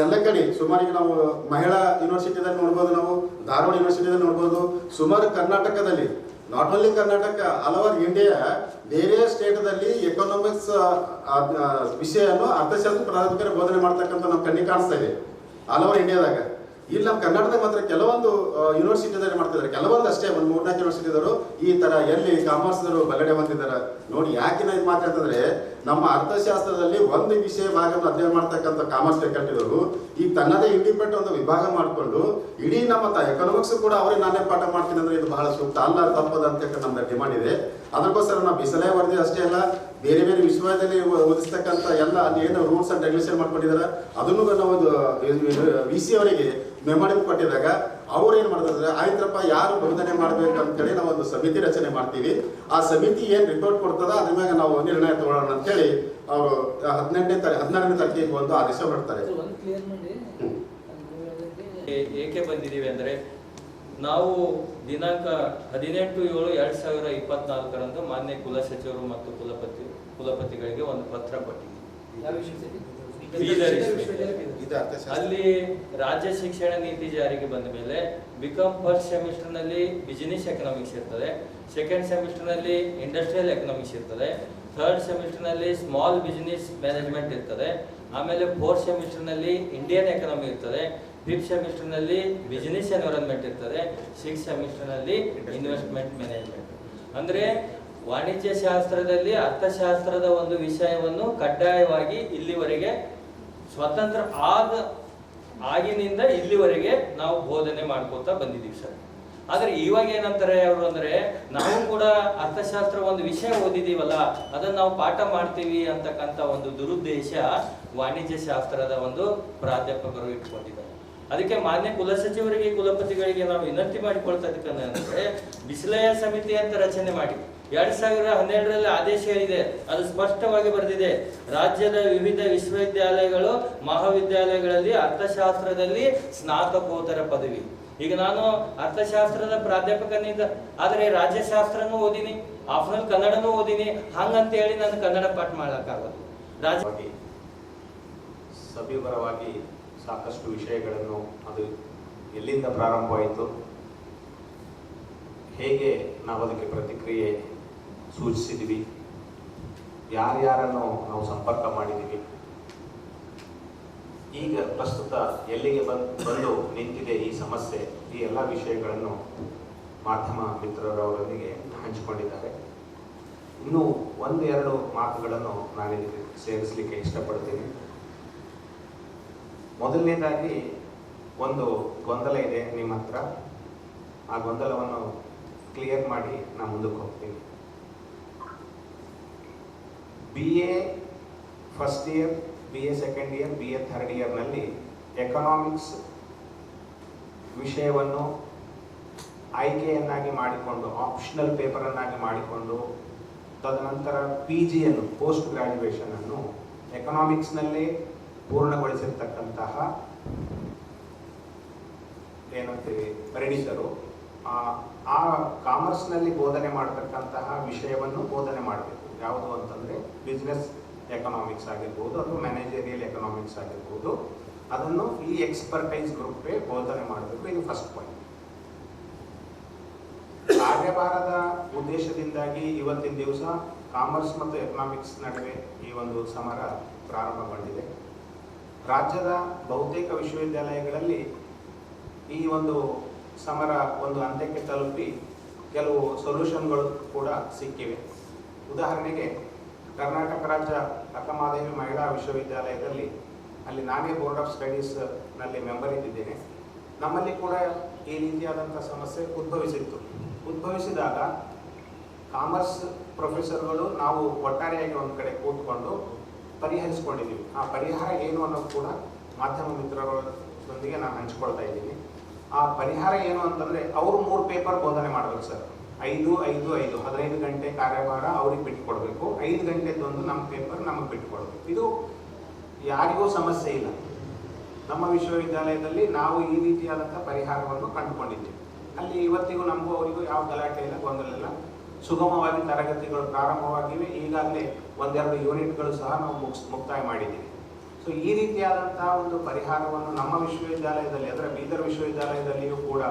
ಎಲ್ಲ ಕಡೆ ಸುಮಾರಿಗೆ ನಾವು ಮಹಿಳಾ ಯೂನಿವರ್ಸಿಟಿದಲ್ಲಿ ನೋಡ್ಬೋದು ನಾವು, ಧಾರವಾಡ ಯೂನಿವರ್ಸಿಟಿದಲ್ಲಿ ನೋಡ್ಬೋದು. ಸುಮಾರು ಕರ್ನಾಟಕದಲ್ಲಿ not only Karnataka all over India ಬೇರೆ ಸ್ಟೇಟ್ದಲ್ಲಿ ಎಕನಾಮಿಕ್ಸ್ ವಿಷಯವನ್ನು ಅರ್ಥಶಾಸ್ತ್ರ ಪ್ರಾಧಿಕಾರ ಬೋಧನೆ ಮಾಡ್ತಕ್ಕಂಥ ನಮ್ಮ ಕಣ್ಣಿಗೆ ಕಾಣಿಸ್ತಾ ಇದೆ. ಆಲ್ ಇಂಡಿಯಾದಾಗ ಇಲ್ಲಿ ನಮ್ಮ ಕರ್ನಾಟಕದಾಗ ಮಾತ್ರ ಕೆಲವೊಂದು ಯೂನಿವರ್ಸಿಟಿದಲ್ಲಿ ಮಾಡ್ತಿದ್ದಾರೆ. ಕೆಲವೊಂದು ಅಷ್ಟೇ, ಒಂದು ಮೂರ್ನಾಲ್ಕು ಯೂನಿವರ್ಸಿಟಿದವರು ಈ ತರ ಎಲ್ಲಿ ಕಾಮರ್ಸ್ದವರು ಬಲ್ಲಡೆ ಬಂದಿದ್ದಾರೆ. ನೋಡಿ, ಯಾಕೆ ನಾ ಇದು ಮಾತಾಡ್ತಂದ್ರೆ ನಮ್ಮ ಅರ್ಥಶಾಸ್ತ್ರದಲ್ಲಿ ಒಂದು ವಿಷಯ ಭಾಗವನ್ನು ಅಧ್ಯಯನ ಮಾಡ್ತಕ್ಕಂಥ ಕಾಮರ್ಸ್ ಕಟ್ಟಿದವರು ಈ ತನ್ನದೇ ಇಂಡಿಪೆಂಡೆಂಟ್ ಒಂದು ವಿಭಾಗ ಮಾಡಿಕೊಂಡು, ಇಡೀ ನಮ್ಮ ಎಕನಾಮಿಕ್ಸ್ ಕೂಡ ಅವರೇ ನಾನೇ ಪಾಠ ಮಾಡ್ತೀನಿ ಅಂದ್ರೆ ಇದು ಬಹಳ ಸೂಕ್ತ. ಅಲ್ಲ, ತಪ್ಪದ ಅಂತ ನಮ್ದು ಡಿಮಾಂಡ್ ಇದೆ. ಅದಕ್ಕೋಸ್ಕರ ನಾವು ಬಿಸಲೇ ವರದಿ ಅಷ್ಟೇ ಅಲ್ಲ, ಬೇರೆ ಬೇರೆ ವಿಶ್ವದಲ್ಲಿ ಓದಿಸ್ತಕ್ಕಂಥ ಎಲ್ಲ ಅಲ್ಲಿ ಏನು ರೂಲ್ಸ್ ಅಂಡ್ ರೆಗ್ಯುಲೇಷನ್ ಮಾಡ್ಕೊಂಡಿದ್ದಾರೆ, ಅದನ್ನು ನಾವು ವಿ ಸಿ ಅವರಿಗೆ ಮೆಮೊರಿ ಕೊಟ್ಟಿದಾಗ ಅವ್ರು ಏನು ಮಾಡ್ತಾರೆ ಆಯ್ತಪ್ಪ ಯಾರು ಬೋಧನೆ ಮಾಡ್ಬೇಕು ಅಂತೇಳಿ ನಾವು ಒಂದು ಸಮಿತಿ ರಚನೆ ಮಾಡ್ತೀವಿ. ಆ ಸಮಿತಿ ಏನ್ ರಿಪೋರ್ಟ್ ಕೊಡ್ತದ ಅದ್ರ ಮ್ಯಾಗ ನಾವು ನಿರ್ಣಯ ತಗೊಳ್ಳೋಣ ಅಂತೇಳಿ ಅವರು ಹದಿನೆಂಟನೇ ತಾರೀಕು ಹದಿನಾರನೇ ತಾರೀಕಿಗೆ ಒಂದು ಆದೇಶ ಮಾಡ್ತಾರೆ ಏಕೆ ಬಂದಿದ್ದೀವಿ ಅಂದರೆ ನಾವು ದಿನಾಂಕ ಹದಿನೆಂಟು ಏಳು ಎರಡು ಸಾವಿರ ಇಪ್ಪತ್ನಾಲ್ಕರಂದು ಮಾನ್ಯ ಕುಲಸಚಿವರು ಮತ್ತು ಕುಲಪತಿ ಕುಲಪತಿಗಳಿಗೆ ಒಂದು ಪತ್ರ ಕೊಟ್ಟಿದ್ದೀವಿ. ಅಲ್ಲಿ ರಾಜ್ಯ ಶಿಕ್ಷಣ ನೀತಿ ಜಾರಿಗೆ ಬಂದ ಮೇಲೆ ಬಿಕಾಮ್ ಫಸ್ಟ್ ಸೆಮಿಸ್ಟರ್ನಲ್ಲಿ ಬಿಸಿನೆಸ್ ಎಕನಾಮಿಕ್ಸ್ ಇರ್ತದೆ. ಸೆಕೆಂಡ್ ಸೆಮಿಸ್ಟರ್ನಲ್ಲಿ ಇಂಡಸ್ಟ್ರಿಯಲ್ ಎಕನಾಮಿಕ್ಸ್ ಇರ್ತದೆ. ಥರ್ಡ್ ಸೆಮಿಸ್ಟರ್ನಲ್ಲಿ ಸ್ಮಾಲ್ ಬಿಸಿನೆಸ್ ಮ್ಯಾನೇಜ್ಮೆಂಟ್ ಇರ್ತದೆ. ಆಮೇಲೆ ಫೋರ್ತ್ ಸೆಮಿಸ್ಟರ್ನಲ್ಲಿ ಇಂಡಿಯನ್ ಎಕನಾಮಿ ಇರ್ತದೆ. ಫಿಫ್ತ್ ಸೆಮಿಸ್ಟರ್ನಲ್ಲಿ ಬಿಸಿನೆಸ್ ಎನ್ವೈರನ್ಮೆಂಟ್ ಇರ್ತದೆ. ಸಿಕ್ಸ್ ಸೆಮಿಸ್ಟರ್ನಲ್ಲಿ ಇನ್ವೆಸ್ಟ್ಮೆಂಟ್ ಮ್ಯಾನೇಜ್ಮೆಂಟ್ ಅಂದ್ರೆ ವಾಣಿಜ್ಯ ಶಾಸ್ತ್ರದಲ್ಲಿ ಅರ್ಥಶಾಸ್ತ್ರದ ಒಂದು ವಿಷಯವನ್ನು ಕಡ್ಡಾಯವಾಗಿ ಇಲ್ಲಿವರೆಗೆ ಸ್ವತಂತ್ರ ಆದ ಆಗಿನಿಂದ ಇಲ್ಲಿವರೆಗೆ ನಾವು ಬೋಧನೆ ಮಾಡ್ಕೋತಾ ಬಂದಿದ್ದೀವಿ ಸರ್. ಆದ್ರೆ ಇವಾಗ ಏನಂತಾರೆ ಅವರು ಅಂದ್ರೆ, ನಾವು ಕೂಡ ಅರ್ಥಶಾಸ್ತ್ರ ಒಂದು ವಿಷಯ ಓದಿದೀವಲ್ಲ, ಅದನ್ನ ನಾವು ಪಾಠ ಮಾಡ್ತೀವಿ ಅಂತಕ್ಕಂಥ ಒಂದು ದುರುದ್ದೇಶ ವಾಣಿಜ್ಯ ಶಾಸ್ತ್ರದ ಒಂದು ಪ್ರಾಧ್ಯಾಪಕರು ಇಟ್ಕೊಂಡಿದ್ದಾರೆ. ಅದಕ್ಕೆ ಮಾನ್ಯ ಕುಲಸಚಿವರಿಗೆ ಕುಲಪತಿಗಳಿಗೆ ನಾವು ವಿನಂತಿ ಮಾಡಿಕೊಳ್ತಾ ಅಂದ್ರೆ ಬಿಸಿಲಯ ಸಮಿತಿ ಅಂತ ರಚನೆ ಮಾಡಿ ಎರಡ್ ಸಾವಿರದ ಹನ್ನೆರಡರಲ್ಲಿ ಆದೇಶ ಇದೆ ಅದು ಸ್ಪಷ್ಟವಾಗಿ ಬರೆದಿದೆ. ರಾಜ್ಯದ ವಿವಿಧ ವಿಶ್ವವಿದ್ಯಾಲಯಗಳು, ಮಹಾವಿದ್ಯಾಲಯಗಳಲ್ಲಿ ಅರ್ಥಶಾಸ್ತ್ರದಲ್ಲಿ ಸ್ನಾತಕೋತ್ತರ ಪದವಿ. ಈಗ ನಾನು ಅರ್ಥಶಾಸ್ತ್ರದ ಪ್ರಾಧ್ಯಾಪಕನಿಂದ ಆದರೆ ರಾಜ್ಯಶಾಸ್ತ್ರನೂ ಓದಿನಿ ಆಫ್ನಲ್ ಕನ್ನಡನೂ ಓದಿನಿ ಹಂಗಂತ ಹೇಳಿ ನಾನು ಕನ್ನಡ ಪಾಠ ಮಾಡಕ್ಕಾಗೋದು. ರಾಜ್ಯ ವಾಗಿ ಸವಿವರವಾಗಿ ಸಾಕಷ್ಟು ವಿಷಯಗಳನ್ನು ಅದು ಎಲ್ಲಿಂದ ಪ್ರಾರಂಭವಾಯಿತು? ಹೇಗೆ ನಾವು ಅದಕ್ಕೆ ಪ್ರತಿಕ್ರಿಯೆ ಸೂಚಿಸಿದ್ವಿ ಯಾರ್ಯಾರನ್ನು ನಾವು ಸಂಪರ್ಕ ಮಾಡಿದ್ದೀವಿ. ಈಗ ಪ್ರಸ್ತುತ ಎಲ್ಲಿಗೆ ಬಂದ್ ಬಂದು ನಿಂತಿದೆ ಈ ಸಮಸ್ಯೆ, ಈ ಎಲ್ಲ ವಿಷಯಗಳನ್ನು ಮಾಧ್ಯಮ ಮಿತ್ರರವರೊಂದಿಗೆ ಹಂಚಿಕೊಂಡಿದ್ದಾರೆ. ಇನ್ನೂ ಒಂದು ಎರಡು ಮಾತುಗಳನ್ನು ನಾನಿಲ್ಲಿ ಸೇರಿಸಲಿಕ್ಕೆ ಇಷ್ಟಪಡ್ತೀನಿ. ಮೊದಲನೇದಾಗಿ ಒಂದು ಗೊಂದಲ ಇದೆ ನಿಮ್ಮ ಹತ್ರ. ಆ ಗೊಂದಲವನ್ನು ಕ್ಲಿಯರ್ ಮಾಡಿ ನಾನು ಮುಂದಕ್ಕೆ ಹೋಗ್ತೀನಿ. B A first year B A second year B A third ಇಯರ್ನಲ್ಲಿ economics ವಿಷಯವನ್ನು ಆಯ್ಕೆಯನ್ನಾಗಿ ಮಾಡಿಕೊಂಡು ಆಪ್ಷನಲ್ ಪೇಪರನ್ನಾಗಿ ಮಾಡಿಕೊಂಡು, ತದನಂತರ ಪಿ ಜಿಯನ್ನು ಪೋಸ್ಟ್ ಗ್ರ್ಯಾಜುಯೇಷನನ್ನು ಎಕನಾಮಿಕ್ಸ್ನಲ್ಲಿ ಪೂರ್ಣಗೊಳಿಸಿರ್ತಕ್ಕಂತಹ ಏನಂತೀವಿ, ಪರಿಣಿತರು, ಆ ಕಾಮರ್ಸ್ನಲ್ಲಿ ಬೋಧನೆ ಮಾಡತಕ್ಕಂತಹ ವಿಷಯವನ್ನು ಬೋಧನೆ ಮಾಡಬೇಕು. ಯಾವುದು ಅಂತಂದರೆ ಬಿಸ್ನೆಸ್ ಎಕನಾಮಿಕ್ಸ್ ಆಗಿರ್ಬೋದು ಅಥವಾ ಮ್ಯಾನೇಜರಿಯಲ್ ಎಕನಾಮಿಕ್ಸ್ ಆಗಿರ್ಬೋದು. ಅದನ್ನು ಈ ಎಕ್ಸ್ಪರ್ಟೈಸ್ ಗ್ರೂಪ್ಗೆ ಬೋಧನೆ ಮಾಡಬೇಕು. ಇದು ಫಸ್ಟ್ ಪಾಯಿಂಟ್ ಕಾರ್ಯಭಾರದ ಉದ್ದೇಶದಿಂದಾಗಿ ಇವತ್ತಿನ ದಿವಸ ಕಾಮರ್ಸ್ ಮತ್ತು ಎಕನಾಮಿಕ್ಸ್ ನಡುವೆ ಈ ಒಂದು ಸಮರ ಪ್ರಾರಂಭಗೊಂಡಿದೆ. ರಾಜ್ಯದ ಬಹುತೇಕ ವಿಶ್ವವಿದ್ಯಾಲಯಗಳಲ್ಲಿ ಈ ಒಂದು ಸಮರ ಒಂದು ಅಂತ್ಯಕ್ಕೆ ತಲುಪಿ ಕೆಲವು ಸೊಲ್ಯೂಷನ್ಗಳು ಕೂಡ ಸಿಕ್ಕಿವೆ. ಉದಾಹರಣೆಗೆ, ಕರ್ನಾಟಕ ರಾಜ್ಯ ಅಕ್ಕಮಹಾದೇವಿ ಮಹಿಳಾ ವಿಶ್ವವಿದ್ಯಾಲಯದಲ್ಲಿ ಅಲ್ಲಿ ನಾನೇ ಬೋರ್ಡ್ ಆಫ್ ಸ್ಟಡೀಸ್ನಲ್ಲಿ ಮೆಂಬರ್ ಇದ್ದಿದ್ದೇನೆ. ನಮ್ಮಲ್ಲಿ ಕೂಡ ಈ ರೀತಿಯಾದಂಥ ಸಮಸ್ಯೆ ಉದ್ಭವಿಸಿತ್ತು. ಉದ್ಭವಿಸಿದಾಗ ಕಾಮರ್ಸ್ ಪ್ರೊಫೆಸರ್ಗಳು ನಾವು ಒಟ್ಟಾರೆಯಾಗಿ ಒಂದು ಕಡೆ ಕೂತ್ಕೊಂಡು ಪರಿಹರಿಸ್ಕೊಂಡಿದ್ದೀವಿ. ಆ ಪರಿಹಾರ ಏನು ಅನ್ನೋದು ಕೂಡ ಮಾಧ್ಯಮ ಮಿತ್ರರೊಂದಿಗೆ ನಾನು ಹಂಚ್ಕೊಳ್ತಾ ಇದ್ದೀನಿ. ಆ ಪರಿಹಾರ ಏನು ಅಂತಂದರೆ, ಅವರು ಮೂರು ಪೇಪರ್ ಬೋಧನೆ ಮಾಡಬೇಕು ಸರ್. ಐದು ಐದು ಐದು, ಹದಿನೈದು ಗಂಟೆ ಕಾರ್ಯಭಾರ ಅವ್ರಿಗೆ ಬಿಟ್ಟುಕೊಡ್ಬೇಕು. ಐದು ಗಂಟೆದೊಂದು ನಮ್ಮ ಪೇಪರ್ ನಮಗೆ ಬಿಟ್ಟುಕೊಡ್ಬೇಕು. ಇದು ಯಾರಿಗೂ ಸಮಸ್ಯೆ ಇಲ್ಲ. ನಮ್ಮ ವಿಶ್ವವಿದ್ಯಾಲಯದಲ್ಲಿ ನಾವು ಈ ರೀತಿಯಾದಂಥ ಪರಿಹಾರವನ್ನು ಕಂಡುಕೊಂಡಿದ್ದೇವೆ. ಅಲ್ಲಿ ಇವತ್ತಿಗೂ ನಮಗೂ ಅವರಿಗೂ ಯಾವ ಗಲಾಟೆ ಇಲ್ಲ, ಗೊಂದಲ ಇಲ್ಲ. ಸುಗಮವಾಗಿ ತರಗತಿಗಳು ಪ್ರಾರಂಭವಾಗಿವೆ. ಈಗಾಗಲೇ ಒಂದೆರಡು ಯೂನಿಟ್ಗಳು ಸಹ ನಾವು ಮುಗಿಸ್, ಮುಕ್ತಾಯ ಮಾಡಿದ್ದೀವಿ. ಸೊ ಈ ರೀತಿಯಾದಂಥ ಒಂದು ಪರಿಹಾರವನ್ನು ನಮ್ಮ ವಿಶ್ವವಿದ್ಯಾಲಯದಲ್ಲಿ, ಅಂದರೆ ಬೀದರ್ ವಿಶ್ವವಿದ್ಯಾಲಯದಲ್ಲಿಯೂ ಕೂಡ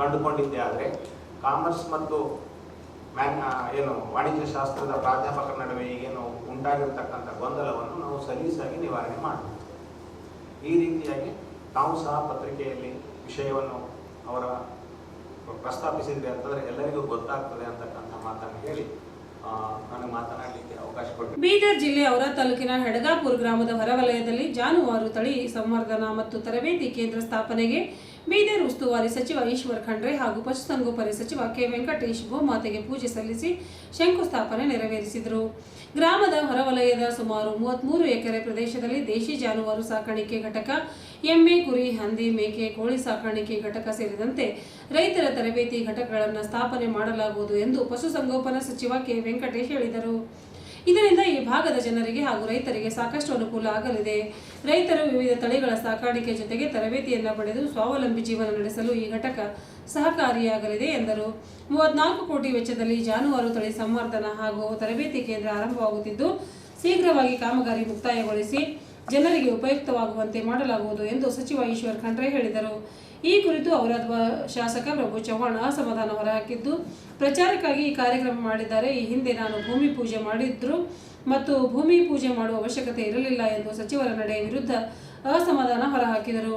ಕಂಡುಕೊಂಡಿದ್ದೆ. ಆದರೆ ಕಾಮರ್ಸ್ ಮತ್ತು ಮ್ಯಾನ್ ಏನು ವಾಣಿಜ್ಯ ಶಾಸ್ತ್ರದ ಪ್ರಾಧ್ಯಾಪಕರ ನಡುವೆ ಏನು ಉಂಟಾಗಿರ್ತಕ್ಕಂಥ ಗೊಂದಲವನ್ನು ನಾವು ಸಲೀಸಾಗಿ ನಿವಾರಣೆ ಮಾಡಬೇಕು ಈ ರೀತಿಯಾಗಿ ತಾವು ಸಹ ಪತ್ರಿಕೆಯಲ್ಲಿ ವಿಷಯವನ್ನು ಅವರ ಪ್ರಸ್ತಾಪಿಸಿದ್ರಿ ಅಂತಂದ್ರೆ ಎಲ್ಲರಿಗೂ ಗೊತ್ತಾಗ್ತದೆ ಅಂತಕ್ಕಂಥ ಮಾತನ್ನು ಹೇಳಿ ಬೀದರ್ ಜಿಲ್ಲೆ ಅವರ ತಾಲೂಕಿನ ಹೆಡಗಾಪುರ ಗ್ರಾಮದ ಹೊರವಲಯದಲ್ಲಿ ಜಾನುವಾರು ತಳಿ ಸಂವರ್ಧನಾ ಮತ್ತು ತರಬೇತಿ ಕೇಂದ್ರ ಸ್ಥಾಪನೆಗೆ ಬೀದರ್ ಉಸ್ತುವಾರಿ ಸಚಿವ ಈಶ್ವರ್ ಖಂಡ್ರೆ ಹಾಗೂ ಪಶುಸಂಗೋಪನೆ ಸಚಿವ ಕೆ ವೆಂಕಟೇಶ್ ಗೋಮಾತೆಗೆ ಪೂಜೆ ಸಲ್ಲಿಸಿ ಶಂಕುಸ್ಥಾಪನೆ ನೆರವೇರಿಸಿದರು. ಗ್ರಾಮದ ಹೊರವಲಯದ ಸುಮಾರು ಮೂವತ್ಮೂರು ಎಕರೆ ಪ್ರದೇಶದಲ್ಲಿ ದೇಶಿ ಜಾನುವಾರು ಸಾಕಾಣಿಕೆ ಘಟಕ, ಎಮ್ಮೆ, ಕುರಿ, ಹಂದಿ, ಮೇಕೆ, ಕೋಳಿ ಸಾಕಾಣಿಕೆ ಘಟಕ ಸೇರಿದಂತೆ ರೈತರ ತರಬೇತಿ ಘಟಕಗಳನ್ನು ಸ್ಥಾಪನೆ ಮಾಡಲಾಗುವುದು ಎಂದು ಪಶುಸಂಗೋಪನಾ ಸಚಿವ ಕೆ ವೆಂಕಟೇಶ್ ಹೇಳಿದರು. ಇದರಿಂದ ಈ ಭಾಗದ ಜನರಿಗೆ ಹಾಗೂ ರೈತರಿಗೆ ಸಾಕಷ್ಟು ಅನುಕೂಲ ಆಗಲಿದೆ. ರೈತರು ವಿವಿಧ ತಳಿಗಳ ಸಾಕಾಣಿಕೆ ಜೊತೆಗೆ ತರಬೇತಿಯನ್ನು ಪಡೆದು ಸ್ವಾವಲಂಬಿ ಜೀವನ ನಡೆಸಲು ಈ ಘಟಕ ಸಹಕಾರಿಯಾಗಲಿದೆ ಎಂದರು. ಮೂವತ್ನಾಲ್ಕು ಕೋಟಿ ವೆಚ್ಚದಲ್ಲಿ ಜಾನುವಾರು ತಳಿ ಸಂವರ್ಧನಾ ಹಾಗೂ ತರಬೇತಿ ಕೇಂದ್ರ ಆರಂಭವಾಗುತ್ತಿದ್ದು, ಶೀಘ್ರವಾಗಿ ಕಾಮಗಾರಿ ಮುಕ್ತಾಯಗೊಳಿಸಿ ಜನರಿಗೆ ಉಪಯುಕ್ತವಾಗುವಂತೆ ಮಾಡಲಾಗುವುದು ಎಂದು ಸಚಿವ ಈಶ್ವರ್ ಖಂಡ್ರೆ ಹೇಳಿದರು. ಈ ಕುರಿತು ಅವರ ಶಾಸಕ ಪ್ರಭು ಚವ್ಹಾಣ್ ಅಸಮಾಧಾನ ಹೊರಹಾಕಿದ್ದು, ಪ್ರಚಾರಕ್ಕಾಗಿ ಈ ಕಾರ್ಯಕ್ರಮ ಮಾಡಿದ್ದಾರೆ. ಈ ಹಿಂದೆ ನಾನು ಭೂಮಿ ಪೂಜೆ ಮಾಡಿದ್ರು ಮತ್ತು ಭೂಮಿ ಪೂಜೆ ಮಾಡುವ ಅವಶ್ಯಕತೆ ಇರಲಿಲ್ಲ ಎಂದು ಸಚಿವರ ನಡೆ ವಿರುದ್ಧ ಅಸಮಾಧಾನ ಹೊರಹಾಕಿದರು.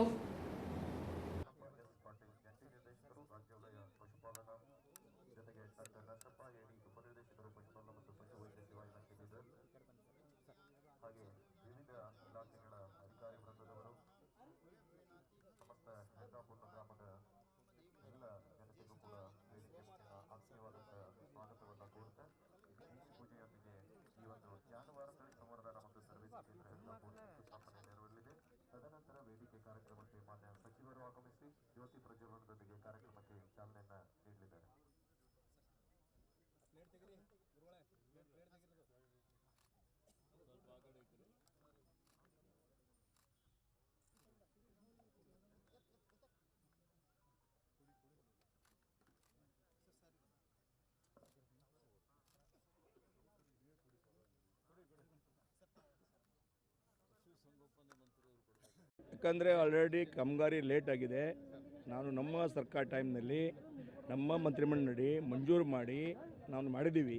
ಯಾಕಂದರೆ ಆಲ್ರೆಡಿ ಕಾಮಗಾರಿ ಲೇಟ್ ಆಗಿದೆ. ನಾನು ನಮ್ಮ ಸರ್ಕಾರ ಟೈಮ್ನಲ್ಲಿ ನಮ್ಮ ಮಂತ್ರಿಮಂಡಳಿ ಮಂಜೂರು ಮಾಡಿ ನಾನು ಮಾಡಿದ್ದೀವಿ.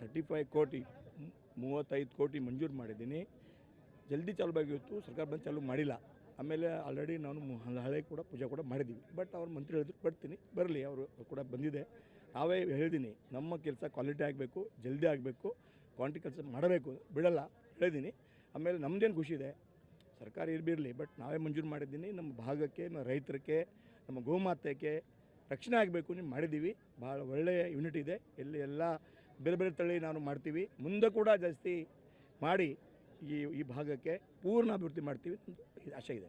ತರ್ಟಿ ಫೈವ್ ಕೋಟಿ, ಮೂವತ್ತೈದು ಕೋಟಿ ಮಂಜೂರು ಮಾಡಿದ್ದೀನಿ. ಜಲ್ದಿ ಚಾಲುವಾಗಿತ್ತು ಸರ್ಕಾರ ಬಂದು ಚಾಲೂ ಮಾಡಿಲ್ಲ. ಆಮೇಲೆ ಆಲ್ರೆಡಿ ನಾನು ಹಳೆ ಕೂಡ ಪೂಜೆ ಕೂಡ ಮಾಡಿದ್ದೀವಿ. ಬಟ್ ಅವ್ರು ಮಂತ್ರಿ ಹೇಳಿದ್ರು, ಬರ್ತೀನಿ, ಬರಲಿ, ಅವರು ಕೂಡ ಬಂದಿದೆ. ನಾವೇ ಹೇಳಿದ್ದೀನಿ, ನಮ್ಮ ಕೆಲಸ ಕ್ವಾಲಿಟಿ ಆಗಬೇಕು, ಜಲ್ದಿ ಆಗಬೇಕು ಕ್ವಾಂಟಿ ಕೆಲಸ ಮಾಡಬೇಕು, ಬಿಡಲ್ಲ, ಹೇಳಿದ್ದೀನಿ. ಆಮೇಲೆ ನಮ್ಮದೇನು ಖುಷಿ ಇದೆ ಸರ್ಕಾರ ಇರಬಿರಲಿ ಬಟ್ ನಾವೇ ಮಂಜೂರು ಮಾಡಿದ್ದೀನಿ. ನಮ್ಮ ಭಾಗಕ್ಕೆ, ನಮ್ಮ ರೈತರಿಗೆ, ನಮ್ಮ ಗೋಮಾತೆಗೆ ರಕ್ಷಣೆ ಆಗಬೇಕು ನೀವು ಮಾಡಿದ್ದೀವಿ. ಭಾಳ ಒಳ್ಳೆಯ ಯೂನಿಟ್ ಇದೆ. ಇಲ್ಲಿ ಎಲ್ಲ ಬೇರೆ ಬೇರೆ ತಳಿ ನಾನು ಮಾಡ್ತೀವಿ. ಮುಂದೆ ಕೂಡ ಜಾಸ್ತಿ ಮಾಡಿ ಈ ಈ ಭಾಗಕ್ಕೆ ಪೂರ್ಣ ಅಭಿವೃದ್ಧಿ ಮಾಡ್ತೀವಿ ಆಶೆ ಇದೆ.